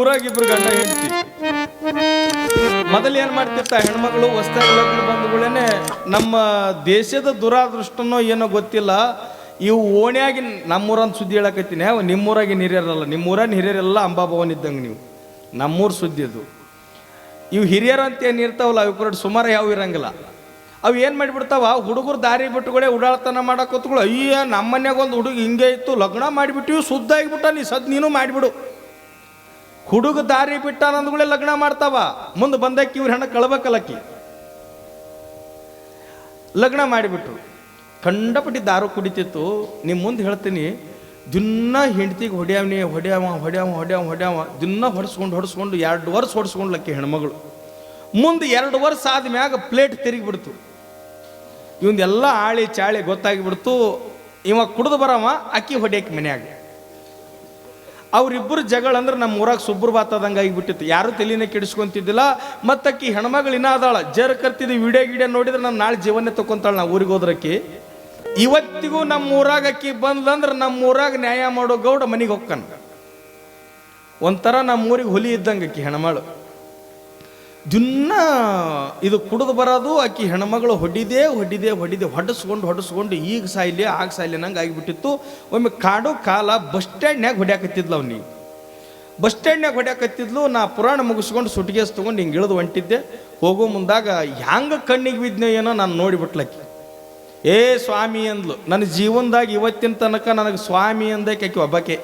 ಊರಾಗ ಇಬ್ರು ಗಂಡ ಹೆಂಡತಿ. ಮೊದಲು ಏನ್ ಮಾಡ್ತಿರ್ತ, ಹೆಣ್ಮಗಳು ಹೊಸ್ದಾಗಿ ಲಗ್ನ ಬಂದ್ಗಳೇನೆ ನಮ್ಮ ದೇಶದ ದುರಾದೃಷ್ಟನೋ ಏನೋ ಗೊತ್ತಿಲ್ಲ. ಇವು ಓಣ್ಯಾಗಿ ನಮ್ಮೂರಂತ ಸುದ್ದಿ ಹೇಳಕತ್ತೀನಿ. ನಿಮ್ಮೂರಾಗಿ ಹಿರಿಯರಲ್ಲ. ನಿಮ್ಮೂರಾಗಿನ ಹಿರಿಯರೆಲ್ಲ ಅಂಬಾಭವನ್ ಇದ್ದಂಗೆ ನೀವು. ನಮ್ಮೂರ ಸುದ್ದಿ ಅದು. ಇವು ಹಿರಿಯರು ಅಂತ ಏನು ಇರ್ತಾವಲ್ಲ, ಅವು ಕೂಡ ಸುಮಾರು ಯಾವ ಇರಂಗಿಲ್ಲ. ಅವು ಏನು ಮಾಡಿಬಿಡ್ತಾವ, ಹುಡುಗರು ದಾರಿ ಬಿಟ್ಟುಗಳೇ ಉಡಾಳ್ತನ ಮಾಡಕ್ಕೆ ಕೂತ್ಗಳು ಅಯ್ಯ ನಮ್ಮ ಮನ್ಯಾಗ ಒಂದು ಹುಡುಗ ಹಿಂಗೆ ಇತ್ತು, ಲಗ್ನ ಮಾಡಿಬಿಟ್ಟಿವಿ ಶುದ್ಧ ಆಗಿಬಿಟ್ಟ ನೀ ಸದ್ ನೀನು ಮಾಡಿಬಿಡು. ಹುಡುಗ ದಾರಿ ಬಿಟ್ಟ ಅಂದ್ಗಳೇ ಲಗ್ನ ಮಾಡ್ತಾವ. ಮುಂದೆ ಬಂದಕ್ಕೆ ಇವ್ರ ಹೆಣ್ಣ ಕಳ್ಬೇಕಲ್ಲಕ್ಕಿ. ಲಗ್ನ ಮಾಡಿಬಿಟ್ರು. ಕಂಡಪಟ್ಟಿ ದಾರು ಕುಡಿತಿತ್ತು. ನಿಮ್ಮ ಮುಂದೆ ಹೇಳ್ತೀನಿ, ದಿನ ಹೆಂಡತಿಗೆ ಹೊಡ್ಯಾವನಿ, ಹೊಡ್ಯಾವ ಹೊಡ್ಯಾವ ಹೊಡ್ಯಾವ ಹೊಡ್ಯಾವ, ದಿನ ಹೊಡ್ಸ್ಕೊಂಡು ಹೊಡ್ಸ್ಕೊಂಡು, ಎರಡು ವರ್ಷ ಹೊಡ್ಸ್ಕೊಂಡ್ಲಕ್ಕಿ ಹೆಣ್ಮಗಳು. ಮುಂದೆ ಎರಡು ವರ್ಷ ಆದ್ಮ್ಯಾಗ ಪ್ಲೇಟ್ ತಿರುಗಿಬಿಡ್ತು. ಇವಂದೆಲ್ಲ ಆಳಿ ಚಾಳಿ ಗೊತ್ತಾಗಿಬಿಡ್ತು. ಇವ ಕುಡಿದು ಬರವ, ಅಕ್ಕಿ ಹೊಡ್ಯಕ್ಕೆ ಮನ್ಯಾಗ. ಅವ್ರಿಬ್ಬರು ಜಗಳ ಅಂದ್ರೆ ನಮ್ಮ ಊರಾಗ ಸುಬ್ರು ಬಾತದಂಗೆ ಆಗಿಬಿಟ್ಟಿತ್ತು. ಯಾರು ತಲೆನೇ ಕೆಡಿಸ್ಕೊಂತಿದ್ದಿಲ್ಲ. ಮತ್ತಕ್ಕಿ ಹೆಣ್ಮಗಳು ಇನ್ನ ಅದಾಳ. ಜರ್ ಕರ್ತಿದ್ದು ವಿಡಿಯೋ ಗಿಡಿಯೋ ನೋಡಿದ್ರೆ ನಾನು ನಾಳೆ ಜೀವನ ತಕೊಂತಾಳ ನಾ ಊರಿಗೆ ಹೋದ್ರಕ್ಕಿ. ಇವತ್ತಿಗೂ ನಮ್ಮ ಊರಾಗ ಅಕ್ಕಿ ಬಂದ್ಲಂದ್ರೆ ನಮ್ಮ ಊರಾಗ ನ್ಯಾಯ ಮಾಡೋ ಗೌಡ ಮನೆಗೆ ಹೋಗ್ಕನ್. ಒಂಥರ ನಮ್ಮ ಊರಿಗೆ ಹುಲಿ ಇದ್ದಂಗೆ ಅಕ್ಕಿ ಹೆಣ್ಮಗಳು. ದಿನ ಇದು ಕುಡಿದು ಬರೋದು, ಆಕಿ ಹೆಣ್ಮಗಳು ಹೊಡಿದೆ ಹೊಡಿದೆ ಹೊಡಿದೆ, ಹೊಡೆಸ್ಕೊಂಡು ಹೊಡೆಸ್ಕೊಂಡು ಈಗ ಸಾಯ್ಲಿ, ಆಗ ಸಾಯ್ಲಿ ನಂಗೆ ಆಗಿಬಿಟ್ಟಿತ್ತು. ಒಮ್ಮೆ ಕಾಡು ಕಾಲ ಬಸ್ ಸ್ಟ್ಯಾಂಡ್ನ್ಯಾಗ ಹೊಡ್ಯಾಕತ್ತಿದ್ಲು ಅವ್ನಿಗೆ. ಬಸ್ ಸ್ಟ್ಯಾಂಡ್ನ್ಯಾಗ ಹೊಡ್ಯಾಕತ್ತಿದ್ಲು, ನಾ ಪುರಾಣ ಮುಗಿಸ್ಕೊಂಡು ಸುಟ್ಗೇಸ್ ತೊಗೊಂಡು ಹಿಂಗೆ ಇಳಿದು ಹೊಂಟಿದ್ದೆ. ಹೋಗೋ ಮುಂದಾಗ ಹ್ಯಾಂಗ ಕಣ್ಣಿಗೆ ಬಿದ್ನೋ ಏನೋ ನಾನು ನೋಡಿಬಿಟ್ಲಕ್ಕಿ ಏ ಸ್ವಾಮಿ ಅಂದ್ಲು, ನನ್ನ ಜೀವನದಾಗ ಇವತ್ತಿನ ತನಕ ನನಗೆ ಸ್ವಾಮಿ ಅಂದಕ್ಕೆ ಒಬ್ಬಕೆ. ಒಬ್ಬಕ್ಕೆ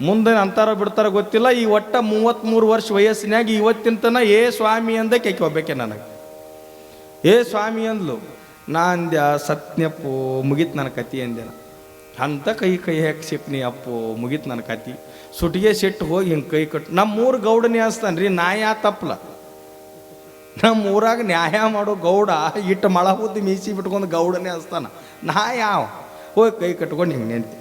ಮುಂದೆ ಅಂತಾರ ಬಿಡ್ತಾರ ಗೊತ್ತಿಲ್ಲ. ಈ ಒಟ್ಟ ಮೂವತ್ತ್ಮೂರು ವರ್ಷ ವಯಸ್ಸಿನಾಗ ಇವತ್ತಿನ ತನ ಏ ಸ್ವಾಮಿ ಅಂದ ಕೇಕೆ ಒಬ್ಬಕ್ಕೆ ನನಗೆ. ಏ ಸ್ವಾಮಿ ಅಂದ್ಲು, ನಾ ಅಂದ್ಯ ಸತ್ಯಪ್ಪು, ಮುಗೀತು ನನ್ನ ಕತಿ ಅಂದೆ ನಾ. ಅಂತ ಕೈ ಕೈ ಹಾಕ್ಸಿಪ್ನಿ ಅಪ್ಪು, ಮುಗಿತ್ ನನ್ನ ಕತಿ. ಸುಟಿಗೆ ಸಿಟ್ಟು ಹೋಗಿ ಹಿಂಗೆ ಕೈ ಕಟ್ಟು ನಮ್ಮ ಊರು ಗೌಡನೇ ಅನ್ಸ್ತಾನೆ ರೀ ನಾಯ ಯಾ ತಪ್ಪಲ ನಮ್ಮ ಊರಾಗ ನ್ಯಾಯ ಮಾಡೋ ಗೌಡ ಇಟ್ಟು ಮಳ ಬುದ್ಧಿ ಮೀಸಿ ಬಿಟ್ಕೊಂಡು ಗೌಡನೇ ಅನ್ಸ್ತಾನ ನಾ ಯಾವ ಹೋಗಿ ಕೈ ಕಟ್ಕೊಂಡು ಹಿಂಗೆ ನೆಂತಿ.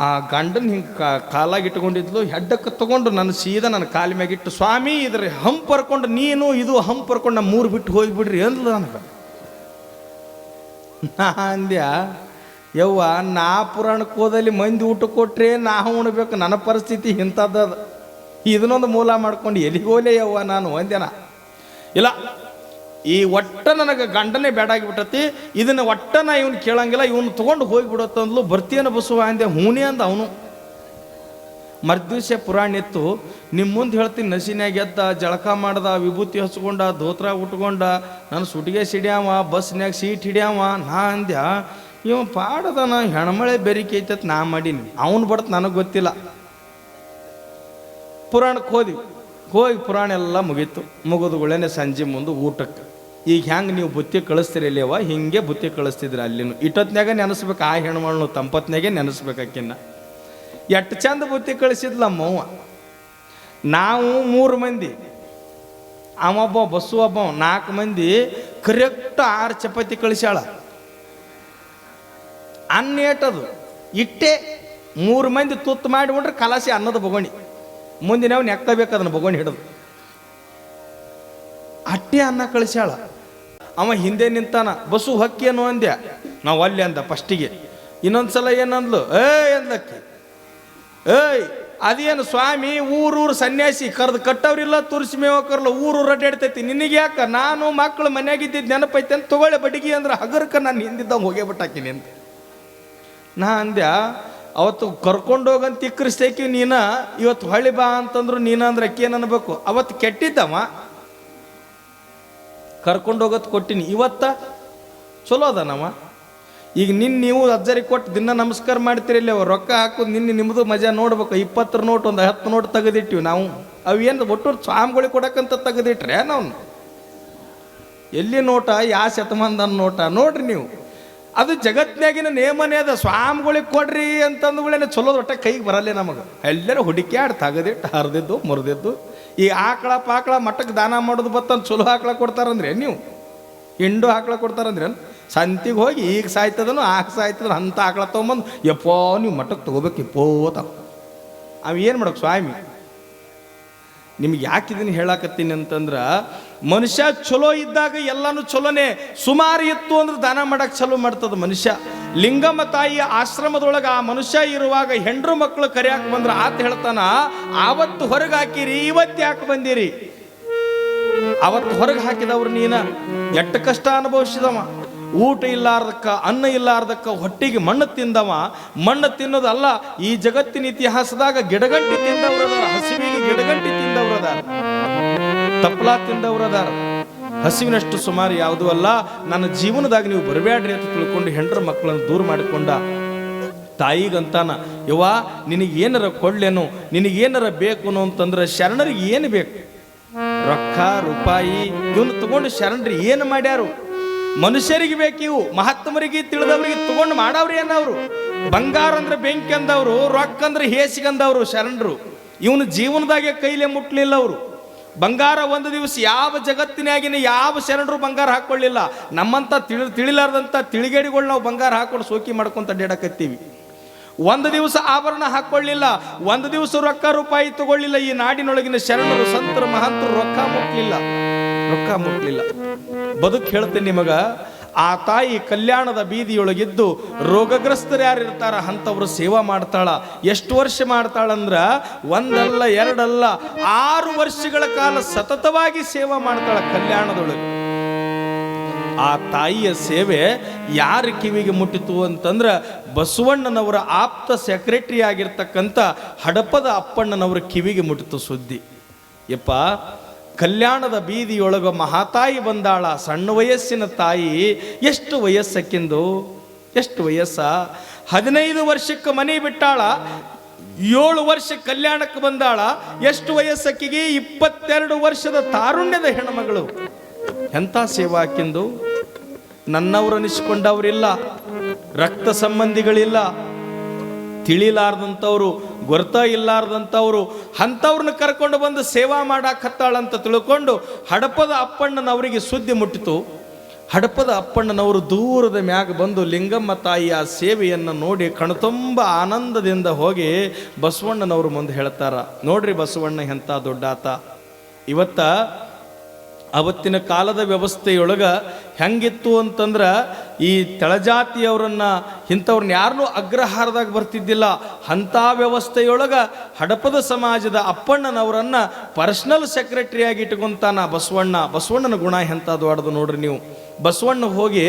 ಆ ಗಂಡನ ಹಿಂಗೆ ಕಾಲಾಗಿ ಇಟ್ಟುಕೊಂಡಿದ್ಲು ಹೆಡ್ಡಕ್ಕೆ ತಗೊಂಡು ನನ್ನ ಸೀದಾ ನನ್ನ ಕಾಲ ಮ್ಯಾಗಿಟ್ಟು ಸ್ವಾಮಿ, ಇದ್ರ ಹಂಪ್ ಹರ್ಕೊಂಡು ನೀನು, ಇದು ಹಂಪ್ ಹರ್ಕೊಂಡು ನಮ್ಮ ಮೂರು ಬಿಟ್ಟು ಹೋಗಿಬಿಡ್ರಿ ಅಂದ್ಲು ನನಗೆ. ನಾ ಅಂದ್ಯ, ಯವ್ವ, ನಾ ಪುರಾಣಕ್ಕೆ ಹೋದಲ್ಲಿ ಮಂದಿ ಊಟ ಕೊಟ್ರೆ ನಾ ಉಣ್ಬೇಕು, ನನ್ನ ಪರಿಸ್ಥಿತಿ ಇಂಥದ್ದದ. ಇದನ್ನೊಂದು ಮೂಲ ಮಾಡ್ಕೊಂಡು ಎಲ್ಲಿಗೆ ಹೋಲೆ ಯವ್ವ ನಾನು ಒಂದೇನ ಇಲ್ಲ ಈ ಒಟ್ಟ ನನಗೆ ಗಂಡನೇ ಬೇಡಾಗಿಬಿಟ್ಟತಿ ಇದನ್ನ ಒಟ್ಟ ನಾ ಇವನು ಕೇಳಂಗಿಲ್ಲ, ಇವನು ತೊಗೊಂಡು ಹೋಗಿಬಿಡತ್ತಂದ್ಲು ಬರ್ತೀಯನ ಬಸವ ಅಂದೆ, ಹೂನೇ ಅಂದ ಅವನು. ಮರ್ದಿವಸ ಪುರಾಣ ಇತ್ತು ನಿಮ್ಮ ಮುಂದೆ ಹೇಳ್ತೀನಿ ನಸಿನ್ಯಾಗ ಎದ್ದ, ಜಳಕ ಮಾಡ್ದ, ವಿಭೂತಿ ಹಚ್ಕೊಂಡ ಧೋತ್ರ ಉಟ್ಕೊಂಡ ನನ್ನ ಸುಟಿಗೆ ಸಿಡ್ಯಾವ, ಬಸ್ನ್ಯಾಗ ಸೀಟ್ ಹಿಡ್ಯಾವ, ನಾ ಅಂದ್ಯ, ಇವ ನಾ ಹೆಣ್ಮಳೆ ಬೆರಿಕೆ ಐತತ್, ನಾ ಮಾಡೀನಿ. ಅವನು ಬಡತ್ ನನಗೆ ಗೊತ್ತಿಲ್ಲ. ಪುರಾಣಕ್ಕೆ ಹೋದ್ವಿ. ಹೋಗಿ ಪುರಾಣ ಎಲ್ಲ ಮುಗೀತು. ಮುಗಿದುಗಳೇನೆ ಸಂಜೆ ಮುಂದೆ ಊಟಕ್ಕೆ. ಈಗ ಹೆಂಗೆ ನೀವು ಬುತ್ತಿ ಕಳಿಸ್ತೀರಿ ಇಲ್ಲವ ಹಿಂಗೆ ಬುತ್ತಿ ಕಳಿಸ್ತಿದ್ರ ಅಲ್ಲಿನು. ಇಟ್ಟೊತ್ನಾಗ ನೆನೆಸ್ಬೇಕು, ಆ ಹೆಣ್ಮಳ್ನು ತಂಪತ್ನಾಗೆ ನೆನೆಸ್ಬೇಕು ಆಕಿನ್ನ ಎಷ್ಟು ಚಂದ ಬುತ್ತಿ ಕಳಿಸಿದ್ಲ ಅಮ್ಮವ ನಾವು ಮೂರು ಮಂದಿ. ಅವಬ್ಬ ಬಸ್ಸು ಒಬ್ಬ ನಾಲ್ಕು ಮಂದಿ ಕರೆಕ್ಟ್ ಆರು ಚಪಾತಿ ಕಳಿಸ್ಯಾಳ. ಅನ್ನ ಏಟದು ಇಟ್ಟೆ ಮೂರು ಮಂದಿ ತುತ್ತು ಮಾಡಿಬಿಟ್ರೆ ಕಲಾಸಿ ಅನ್ನದ ಬೊಗಣಿ. ಮುಂದಿನ ಅವ್ನು ಎಕ್ಕಬೇಕು ಅದನ್ನ ಬೊಗಣಿ ಹಿಡಿದು. ಅಟ್ಟೆ ಅನ್ನ ಕಳಿಸ್ಯಾಳ. ಅವ ಹಿಂದೆ ನಿಂತಾನ ಬಸ್ಸು ಹಕ್ಕೇನು ಅಂದ್ಯ? ನಾವು ಅಲ್ಲಿ ಅಂದ, ಫಸ್ಟಿಗೆ. ಇನ್ನೊಂದ್ಸಲ ಏನಂದ್ಲು? ಏ ಅಂದಕ್ಕೆ ಏಯ್, ಅದೇನು ಸ್ವಾಮಿ, ಊರೂರು ಸನ್ಯಾಸಿ, ಕರೆದು ಕಟ್ಟವ್ರಿಲ್ಲ, ತುರ್ಸಿ ಮೇವಕರ್ಲ ಊರೂರು ಅಡ್ಡಾಡ್ತೈತಿ ನಿನಗೆ ಯಾಕ? ನಾನು ಮಕ್ಕಳು ಮನೆಯಾಗಿದ್ದಿದ್ದು ನೆನಪೈತೆ ಅಂತ ತಗೊಳ್ಳೆ ಬಡಿಗೆ ಅಂದ್ರೆ ಹಗರ್ಕ ನಾನು ಹಿಂದಿದ್ದಂಗೆ ಹೋಗೇ ಬಿಟ್ಟಾಕಿನಿ ಅಂತ ನಾ ಅಂದ್ಯ, ಅವತ್ತು ಕರ್ಕೊಂಡು ಹೋಗಂತ ಇಕ್ಕರಿಸ್ತೇಕಿ ನೀನ, ಇವತ್ತು ಹೊಳಿ ಬಾ ಅಂತಂದ್ರು ನೀನಂದ್ರೆ ಅಕ್ಕಿ ಏನನ್ಬೇಕು ಅವತ್ತು ಕೆಟ್ಟಿದ್ದವ. ಕರ್ಕೊಂಡು ಹೋಗೋದು ಕೊಟ್ಟಿನಿ. ಇವತ್ತ ಚಲೋ ಅದಾನವ. ಈಗ ನಿನ್ನ ನೀವು ಅಜ್ಜರಿ ಕೊಟ್ಟು ದಿನ ನಮಸ್ಕಾರ ಮಾಡ್ತೀರಿ ಇಲ್ಲಿ ರೊಕ್ಕ ಹಾಕೋದು ನಿನ್ನೆ ನಿಮ್ಮದು ಮಜಾ ನೋಡ್ಬೇಕು. ಇಪ್ಪತ್ತರ ನೋಟ್ ಒಂದು ಹತ್ತು ನೋಟ್ ತೆಗೆದಿಟ್ಟಿವಿ ನಾವು. ಅವು ಏನು ಒಟ್ಟು ಸ್ವಾಮಿಗಳಿಗೆ ಕೊಡಕ್ಕಂತ ತೆಗೆದಿಟ್ರೆ ನಾವು ಎಲ್ಲಿ ನೋಟ? ಯಾ ಶತಮಾನದ ನೋಟ? ನೋಡ್ರಿ ನೀವು. ಅದು ಜಗತ್ನಾಗಿನ ನೇಮನೇ ಅದ. ಸ್ವಾಮಿಗಳಿಗೆ ಕೊಡ್ರಿ ಅಂತಂದುಗಳೇನೆ ಚಲೋ. ಒಟ್ಟ ಕೈಗೆ ಬರಲ್ಲ ನಮಗೆ. ಎಲ್ಲರೂ ಹುಡುಕ್ಯಾಡ್ ತೆಗೆದಿಟ್ಟು ಹರಿದಿದ್ದು, ಮುರಿದಿದ್ದು. ಈ ಆಕಳ ಪಾಕಳ ಮಟ್ಟಕ್ಕೆ ದಾನ ಮಾಡೋದು ಬತ್ತಂತ ಚಲೋ ಆಕಳ ಕೊಡ್ತಾರಂದ್ರೆ ನೀವು? ಹಿಂಡು ಆಕಳ ಕೊಡ್ತಾರಂದ್ರೆ ಸಂತಿಗೆ ಹೋಗಿ ಈಗ ಸಾಯ್ತದನು ಆಗ ಸಾಯ್ತದನು ಅಂತ ಆಕಳ ತೊಗೊಂಬಂದು, ಯಪ್ಪೋ, ನೀವು ಮಟ್ಟಕ್ಕೆ ತೊಗೋಬೇಕು ಯಪ್ಪೋ ತಾವು ಅವ ಏನು ಮಾಡೋಕೆ ಸ್ವಾಮಿ? ನಿಮ್ಗೆ ಯಾಕೆ ಇದನ್ನು ಹೇಳಾಕತ್ತೀನಿ ಅಂತಂದ್ರೆ, ಮನುಷ್ಯ ಚಲೋ ಇದ್ದಾಗ ಎಲ್ಲಾನು ಚಲೋನೆ ಸುಮಾರು ಇತ್ತು ಅಂದ್ರೆ ದಾನ ಮಾಡಕ್ಕೆ ಚಲೋ ಮಾಡ್ತದ ಮನುಷ್ಯ. ಲಿಂಗಮ್ಮ ತಾಯಿಯ ಆಶ್ರಮದೊಳಗೆ ಆ ಮನುಷ್ಯ ಇರುವಾಗ ಹೆಂಡ್ರು ಮಕ್ಕಳು ಕರಿಯಾಕ ಬಂದ್ರ ಆತ ಹೇಳ್ತಾನ, ಆವತ್ತು ಹೊರಗೆ ಹಾಕಿರಿ, ಇವತ್ತು ಯಾಕೆ ಬಂದಿರಿ? ಅವತ್ತು ಹೊರಗೆ ಹಾಕಿದವ್ರು ನೀನ. ಎಟ್ಟ ಕಷ್ಟ ಅನುಭವಿಸಿದವ. ಊಟ ಇಲ್ಲಾರ್ದಕ್ಕ, ಅನ್ನ ಇಲ್ಲಾರ್ದಕ್ಕ ಹೊಟ್ಟಿಗೆ ಮಣ್ಣು ತಿಂದವ. ಮಣ್ಣು ತಿನ್ನೋದಲ್ಲ, ಈ ಜಗತ್ತಿನ ಇತಿಹಾಸದಾಗ ಗಿಡಗಂಟಿ ತಿಂದವ್ರ ಹಸಿವಿಗೆ ಗಿಡಗಂಟಿ ತಿಂದವ್ರದಾರ ತಿಂದವರು ತಿಂದವ್ರದಾರ ಹಸಿವಿನಷ್ಟು ಸುಮಾರು ಯಾವುದೂ ಅಲ್ಲ. ನನ್ನ ಜೀವನದಾಗ ನೀವು ಬರಬೇಡ್ರಿ ಅಂತ ತಿಳ್ಕೊಂಡು ಹೆಂಡ್ರ ಮಕ್ಕಳನ್ನು ದೂರ ಮಾಡಿಕೊಂಡ ತಾಯಿಗಂತಾನ, ಯವ್ವ, ನಿನಗೇನಾರ ಕೊಡ್ಲೇನು? ನಿನಗೇನಾರ ಬೇಕು ಅಂತಂದ್ರೆ, ಶರಣರಿಗೆ ಏನು ಬೇಕು? ರೊಕ್ಕ, ರೂಪಾಯಿ, ಇವನು ತಗೊಂಡು ಶರಣರು ಏನು ಮಾಡ್ಯಾರು? ಮನುಷ್ಯರಿಗೆ ಬೇಕಿವು ಮಹಾತ್ಮರಿಗೆ ತಿಳಿದವರಿಗೆ ತಗೊಂಡು ಮಾಡವ್ರಿ ಏನವ್ರು ಬಂಗಾರ ಅಂದ್ರೆ ಬೆಂಕಿ ಅಂದವರು, ರೊಕ್ಕ ಅಂದ್ರೆ ಹೇಸಿಗಂದವ್ರು ಶರಣರು. ಇವನು ಜೀವನದಾಗೆ ಕೈಲೇ ಮುಟ್ಲಿಲ್ಲ ಅವರು. ಬಂಗಾರ ಒಂದು ದಿವಸ ಯಾವ ಜಗತ್ತಿನಾಗಿನ ಯಾವ ಶರಣರು ಬಂಗಾರ ಹಾಕೊಳ್ಳಿಲ್ಲ ನಮ್ಮಂಥ ತಿಳಿ ತಿಳಿಲಾರ್ದಂಥ ತಿಳಿಗೇಡಿಗಳು ನಾವು ಬಂಗಾರ ಹಾಕೊಂಡು ಸೋಕಿ ಮಾಡ್ಕೊಂತ ಅಡ್ಡಾಡಕತ್ತೀವಿ. ಒಂದು ದಿವಸ ಆಭರಣ ಹಾಕೊಳ್ಳಿಲ್ಲ ಒಂದು ದಿವಸ ರೊಕ್ಕ ರೂಪಾಯಿ ತಗೊಳ್ಳಿಲ್ಲ. ಈ ನಾಡಿನೊಳಗಿನ ಶರಣರು, ಸಂತರು, ಮಹಂತರು ರೊಕ್ಕ ಮುಟ್ಲಿಲ್ಲ. ರೊಕ್ಕ ಮುಟ್ಲಿಲ್ಲ. ಬದುಕು ಹೇಳ್ತೇನೆ ನಿಮಗ ಆ ತಾಯಿ ಕಲ್ಯಾಣದ ಬೀದಿಯೊಳಗಿದ್ದು ರೋಗಗ್ರಸ್ತರು ಯಾರು ಇರ್ತಾರ ಅಂಥವ್ರು ಸೇವಾ ಮಾಡ್ತಾಳ. ಎಷ್ಟು ವರ್ಷ ಮಾಡ್ತಾಳಂದ್ರ ಒಂದಲ್ಲ, ಎರಡಲ್ಲ, ಆರು ವರ್ಷಗಳ ಕಾಲ ಸತತವಾಗಿ ಸೇವಾ ಮಾಡ್ತಾಳ ಕಲ್ಯಾಣದೊಳಗೆ. ಆ ತಾಯಿಯ ಸೇವೆ ಯಾರ ಕಿವಿಗೆ ಮುಟ್ಟಿತು ಅಂತಂದ್ರೆ ಬಸವಣ್ಣನವರ ಆಪ್ತ ಸೆಕ್ರೆಟರಿ ಆಗಿರ್ತಕ್ಕಂಥ ಹಡಪದ ಅಪ್ಪಣ್ಣನವರ ಕಿವಿಗೆ ಮುಟ್ಟಿತು ಸುದ್ದಿ. ಯಪ್ಪ ಕಲ್ಯಾಣದ ಬೀದಿಯೊಳಗ ಮಹಾತಾಯಿ ಬಂದಾಳ, ಸಣ್ಣ ವಯಸ್ಸಿನ ತಾಯಿ, ಎಷ್ಟು ವಯಸ್ಸಕ್ಕಿಂದು? ಎಷ್ಟು ವಯಸ್ಸ? ಹದಿನೈದು ವರ್ಷಕ್ಕೆ ಮನೆ ಬಿಟ್ಟಾಳ, ಏಳು ವರ್ಷ ಕಲ್ಯಾಣಕ್ಕೆ ಬಂದಾಳ, ಎಷ್ಟು ವಯಸ್ಸಕ್ಕಿಗೆ? ಇಪ್ಪತ್ತೆರಡು ವರ್ಷದ ತಾರುಣ್ಯದ ಹೆಣ್ಮಗಳು. ಎಂಥ ಸೇವಾ ಹಾಕಿಂದು ನನ್ನವರು ಅನಿಸಿಕೊಂಡವರಿಲ್ಲ, ರಕ್ತ ಸಂಬಂಧಿಗಳಿಲ್ಲ ತಿಳಿಲಾರ್ದಂಥವ್ರು, ಗೊರ್ತ ಇಲ್ಲಾರ್ದಂಥವ್ರು ಅಂಥವ್ರನ್ನ ಕರ್ಕೊಂಡು ಬಂದು ಸೇವಾ ಮಾಡಾಕತ್ತಾಳಂತ ತಿಳ್ಕೊಂಡು ಹಡಪದ ಅಪ್ಪಣ್ಣನವರಿಗೆ ಸುದ್ದಿ ಮುಟ್ಟಿತು. ಹಡಪದ ಅಪ್ಪಣ್ಣನವರು ದೂರದ ಮ್ಯಾಗ ಬಂದು ಲಿಂಗಮ್ಮ ತಾಯಿಯ ಸೇವೆಯನ್ನು ನೋಡಿ ಕಣ್ತುಂಬ ಆನಂದದಿಂದ ಹೋಗಿ ಬಸವಣ್ಣನವರು ಮುಂದೆ ಹೇಳ್ತಾರ, ನೋಡ್ರಿ ಬಸವಣ್ಣ ಎಂಥ ದೊಡ್ಡಾತ ಇವತ್ತ ಅವತ್ತಿನ ಕಾಲದ ವ್ಯವಸ್ಥೆಯೊಳಗ ಹೆಂಗಿತ್ತು ಅಂತಂದ್ರ ಈ ತಳಜಾತಿಯವರನ್ನು ಇಂಥವ್ರನ್ನ ಯಾರನ್ನೂ ಅಗ್ರಹಾರದಾಗ ಬರ್ತಿದ್ದಿಲ್ಲ. ಅಂಥ ವ್ಯವಸ್ಥೆಯೊಳಗ ಹಡಪದ ಸಮಾಜದ ಅಪ್ಪಣ್ಣನವರನ್ನ ಪರ್ಸನಲ್ ಸೆಕ್ರೆಟರಿಯಾಗಿ ಇಟ್ಕೊಂತಾನ ಬಸವಣ್ಣ. ಬಸವಣ್ಣನ ಗುಣ ಎಂಥದ್ದು ಆಡೋದು ನೋಡ್ರಿ ನೀವು. ಬಸವಣ್ಣ ಹೋಗಿ,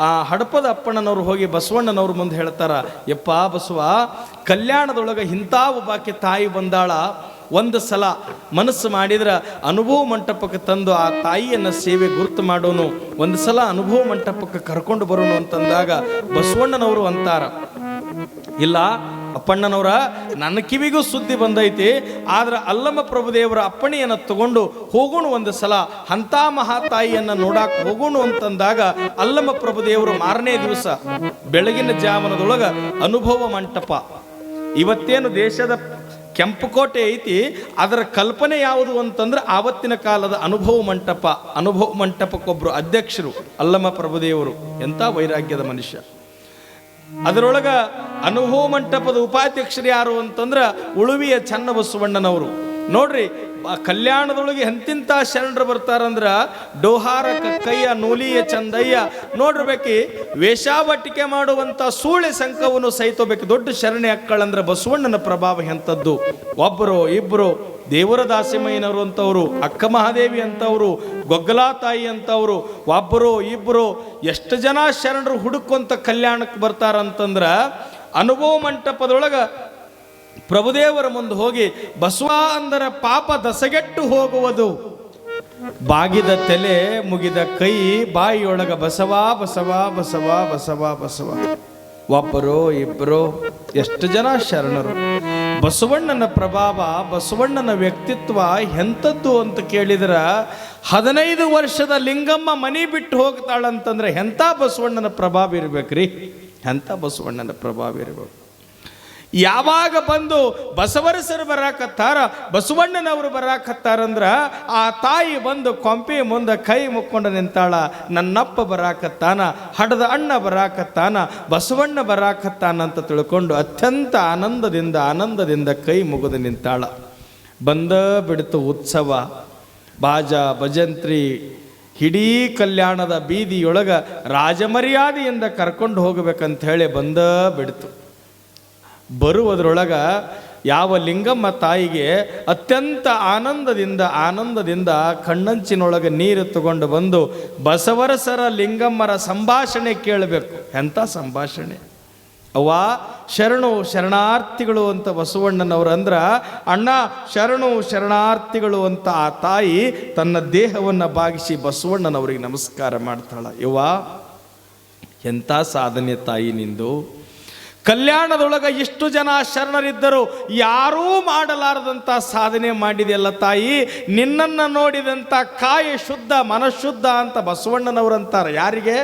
ಆ ಹಡಪದ ಅಪ್ಪಣ್ಣನವ್ರು ಹೋಗಿ ಬಸವಣ್ಣನವ್ರು ಮುಂದೆ ಹೇಳ್ತಾರ, ಯಪ್ಪ ಬಸವ, ಕಲ್ಯಾಣದೊಳಗೆ ಇಂಥ ಒಬ್ಬಾಕೆ ತಾಯಿ ಬಂದಾಳ. ಒಂದು ಸಲ ಮನಸ್ಸು ಮಾಡಿದ್ರೆ ಅನುಭವ ಮಂಟಪಕ್ಕೆ ತಂದು ಆ ತಾಯಿಯನ್ನ ಸೇವೆ ಗುರುತು ಮಾಡೋನು, ಒಂದು ಸಲ ಅನುಭವ ಮಂಟಪಕ್ಕೆ ಕರ್ಕೊಂಡು ಬರೋನು ಅಂತಂದಾಗ ಬಸವಣ್ಣನವರು ಅಂತಾರ. ಇಲ್ಲ, ಅಪ್ಪಣ್ಣನವರ ನನ್ನ ಕಿವಿಗೂ ಸುದ್ದಿ ಬಂದೈತಿ, ಆದ್ರೆ ಅಲ್ಲಮ್ಮ ಪ್ರಭುದೇವರ ಅಪ್ಪಣೆಯನ್ನು ತಗೊಂಡು ಹೋಗೋಣ ಒಂದು ಸಲ ಹಂತ ಮಹಾತಾಯಿಯನ್ನ ನೋಡಾಕ್ ಹೋಗೋಣ ಅಂತಂದಾಗ ಅಲ್ಲಮ್ಮ ಪ್ರಭುದೇವರು ಮಾರನೇ ದಿವಸ ಬೆಳಗಿನ ಜಾವನದೊಳಗೆ ಅನುಭವ ಮಂಟಪ. ಇವತ್ತೇನು ದೇಶದ ಕೆಂಪುಕೋಟೆ ಐತಿ, ಅದರ ಕಲ್ಪನೆ ಯಾವುದು ಅಂತಂದ್ರೆ ಆವತ್ತಿನ ಕಾಲದ ಅನುಭವ ಮಂಟಪ, ಅನುಭವ ಮಂಟಪಕ್ಕೊಬ್ಬರು ಅಧ್ಯಕ್ಷರು, ಅಲ್ಲಮ್ಮ ಪ್ರಭುದೇವರು, ಎಂಥ ವೈರಾಗ್ಯದ ಮನುಷ್ಯ. ಅದರೊಳಗ ಅನುಭವ ಮಂಟಪದ ಉಪಾಧ್ಯಕ್ಷರು ಯಾರು ಅಂತಂದ್ರೆ ಉಳುವಿಯ ಚನ್ನಬಸವಣ್ಣನವರು. ನೋಡ್ರಿ ಆ ಕಲ್ಯಾಣದೊಳಗೆ ಎಂತಿಂತ ಶರಣರು ಬರ್ತಾರಂದ್ರ ಡೋಹಾರ ಕಕ್ಕಯ್ಯ ನೂಲಿಯ ಚಂದಯ್ಯ. ನೋಡ್ರಬೇಕಿ ವೇಷಾವಟಿಕೆ ಮಾಡುವಂತ ಸೂಳೆ ಸಂಕವನ್ನು ಸಹಿತಬೇಕು ದೊಡ್ಡ ಶರಣೆ ಅಕ್ಕಳಂದ್ರೆ ಬಸವಣ್ಣನ ಪ್ರಭಾವ ಎಂಥದ್ದು. ಒಬ್ಬರು ಇಬ್ಬರು ದೇವರ ದಾಸಿಮಯ್ಯನವರು ಅಂತವರು, ಅಕ್ಕ ಮಹಾದೇವಿ ಅಂತವರು, ಗೊಗ್ಗಲಾ ತಾಯಿ ಅಂತವರು ಒಬ್ಬರು ಇಬ್ಬರು ಎಷ್ಟು ಜನ ಶರಣರು ಹುಡುಕೊಂತ ಕಲ್ಯಾಣಕ್ಕೆ ಬರ್ತಾರಂತಂದ್ರ ಅನುಭವ ಮಂಟಪದೊಳಗ ಪ್ರಭುದೇವರ ಮುಂದೆ ಹೋಗಿ, ಬಸವ ಅಂದರ ಪಾಪ ದಸಗೆಟ್ಟು ಹೋಗುವುದು. ಬಾಗಿದ ತಲೆ ಮುಗಿದ ಕೈ, ಬಾಯಿಯೊಳಗ ಬಸವ ಬಸವ ಬಸವ ಬಸವ ಬಸವ. ಒಬ್ಬರು ಇಬ್ಬರು ಎಷ್ಟು ಜನ ಶರಣರು. ಬಸವಣ್ಣನ ಪ್ರಭಾವ, ಬಸವಣ್ಣನ ವ್ಯಕ್ತಿತ್ವ ಎಂಥದ್ದು ಅಂತ ಕೇಳಿದ್ರ, ಹದಿನೈದು ವರ್ಷದ ಲಿಂಗಮ್ಮ ಮನಿ ಬಿಟ್ಟು ಹೋಗ್ತಾಳಂತಂದ್ರೆ ಎಂಥ ಬಸವಣ್ಣನ ಪ್ರಭಾವ ಇರ್ಬೇಕ್ರಿ? ಎಂಥ ಬಸವಣ್ಣನ ಪ್ರಭಾವ ಇರಬೇಕು? ಯಾವಾಗ ಬಂದು ಬಸವರಸರು ಬರಾಕತ್ತಾರ, ಬಸವಣ್ಣನವರು ಬರಾಕತ್ತಾರಂದ್ರ ಆ ತಾಯಿ ಬಂದು ಕೊಂಪೆ ಮುಂದೆ ಕೈ ಮುಕ್ಕೊಂಡು ನಿಂತಾಳ, ನನ್ನಪ್ಪ ಬರಾಕತ್ತಾನ, ಹಡದ ಅಣ್ಣ ಬರಾಕತ್ತಾನ, ಬಸವಣ್ಣ ಬರಾಕತ್ತಾನ ಅಂತ ತಿಳ್ಕೊಂಡು ಅತ್ಯಂತ ಆನಂದದಿಂದ ಆನಂದದಿಂದ ಕೈ ಮುಗಿದು ನಿಂತಾಳ. ಬಂದ ಬಿಡ್ತು ಉತ್ಸವ, ಬಾಜ, ಭಜಂತ್ರಿ ಇಡೀ ಕಲ್ಯಾಣದ ಬೀದಿಯೊಳಗ ರಾಜಮರ್ಯಾದೆಯಿಂದ ಕರ್ಕೊಂಡು ಹೋಗ್ಬೇಕಂತ ಹೇಳಿ ಬಂದ ಬಿಡ್ತು. ಬರುವುದರೊಳಗ ಯಾವ ಲಿಂಗಮ್ಮ ತಾಯಿಗೆ ಅತ್ಯಂತ ಆನಂದದಿಂದ ಆನಂದದಿಂದ ಕಣ್ಣಂಚಿನೊಳಗೆ ನೀರು ತಗೊಂಡು ಬಂದು ಬಸವರಸರ ಲಿಂಗಮ್ಮರ ಸಂಭಾಷಣೆ ಕೇಳಬೇಕು. ಎಂಥ ಸಂಭಾಷಣೆ? ಅವ್ವ, ಶರಣು, ಶರಣಾರ್ಥಿಗಳು ಅಂತ ಬಸವಣ್ಣನವರು ಅಂದ್ರ, ಅಣ್ಣ, ಶರಣು, ಶರಣಾರ್ಥಿಗಳು ಅಂತ ಆ ತಾಯಿ ತನ್ನ ದೇಹವನ್ನು ಬಾಗಿಸಿ ಬಸವಣ್ಣನವರಿಗೆ ನಮಸ್ಕಾರ ಮಾಡ್ತಾಳ. ಯುವ ಎಂಥ ಸಾಧನೆ ತಾಯಿ ನಿಂದು? ಕಲ್ಯಾಣದೊಳಗ ಇಷ್ಟು ಜನ ಶರಣರಿದ್ದರು ಯಾರೂ ಮಾಡಲಾರದಂಥ ಸಾಧನೆ ಮಾಡಿದೆಯಲ್ಲ ತಾಯಿ. ನಿನ್ನನ್ನು ನೋಡಿದಂಥ ಕಾಯ ಶುದ್ಧ, ಮನಶುದ್ಧ ಅಂತ ಬಸವಣ್ಣನವರಂತಾರೆ. ಯಾರಿಗೆ?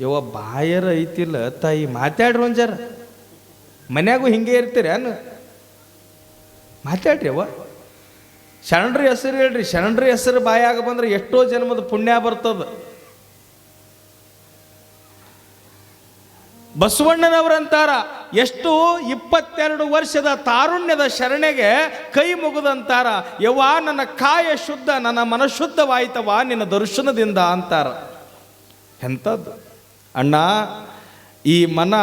ಯವ ಬಾಯರ ಐತಿಲ್ಲ ತಾಯಿ, ಮಾತಾಡ್ರಿ ಒಂಜಾರ ಮನ್ಯಾಗೂ ಹಿಂಗೆ ಇರ್ತೀರೇನು ಮಾತಾಡ್ರಿ ಅವ್ವ ಶರಣರ ಹೆಸರು ಹೇಳ್ರಿ, ಶರಣರ ಹೆಸರು ಬಾಯಾಗ ಬಂದ್ರೆ ಎಷ್ಟೋ ಜನ್ಮದ ಪುಣ್ಯ ಬರ್ತದ. ಬಸವಣ್ಣನವರಂತಾರ ಎಷ್ಟು ಇಪ್ಪತ್ತೆರಡು ವರ್ಷದ ತಾರುಣ್ಯದ ಶರಣೆಗೆ ಕೈ ಮುಗಿದಂತಾರ. ಯವ್ವ, ನನ್ನ ಕಾಯ ಶುದ್ಧ, ನನ್ನ ಮನಶುದ್ಧವಾಯ್ತವ ನಿನ್ನ ದರ್ಶನದಿಂದ ಅಂತಾರ. ಎಂಥದ್ದು? ಅಣ್ಣ ಈ ಮನ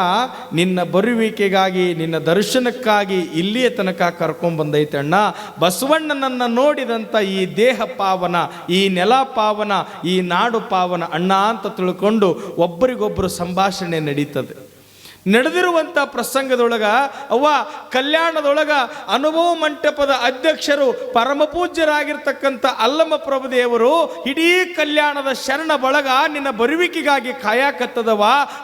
ನಿನ್ನ ಬರುವಿಕೆಗಾಗಿ, ನಿನ್ನ ದರ್ಶನಕ್ಕಾಗಿ ಇಲ್ಲಿಯ ತನಕ ಕರ್ಕೊಂಡ್ಬಂದೈತೆ ಅಣ್ಣ. ಬಸವಣ್ಣನನ್ನು ನೋಡಿದಂಥ ಈ ದೇಹ ಪಾವನ, ಈ ನೆಲ ಪಾವನ, ಈ ನಾಡು ಪಾವನ ಅಣ್ಣ ಅಂತ ತಿಳ್ಕೊಂಡು ಒಬ್ಬರಿಗೊಬ್ಬರು ಸಂಭಾಷಣೆ ನಡೀತದೆ. ನಡೆದಿರುವಂಥ ಪ್ರಸಂಗದೊಳಗ ಅವ್ವ ಕಲ್ಯಾಣದೊಳಗ ಅನುಭವ ಮಂಟಪದ ಅಧ್ಯಕ್ಷರು ಪರಮಪೂಜ್ಯರಾಗಿರ್ತಕ್ಕಂಥ ಪೂಜ್ಯರಾಗಿರ್ತಕ್ಕಂಥ ಪ್ರಭು ಪ್ರಭುದೇವರು ಇಡೀ ಕಲ್ಯಾಣದ ಶರಣ ಬಳಗ ನಿನ್ನ ಬರುವಿಕೆಗಾಗಿ ಕಾಯಕತ್ತದವ.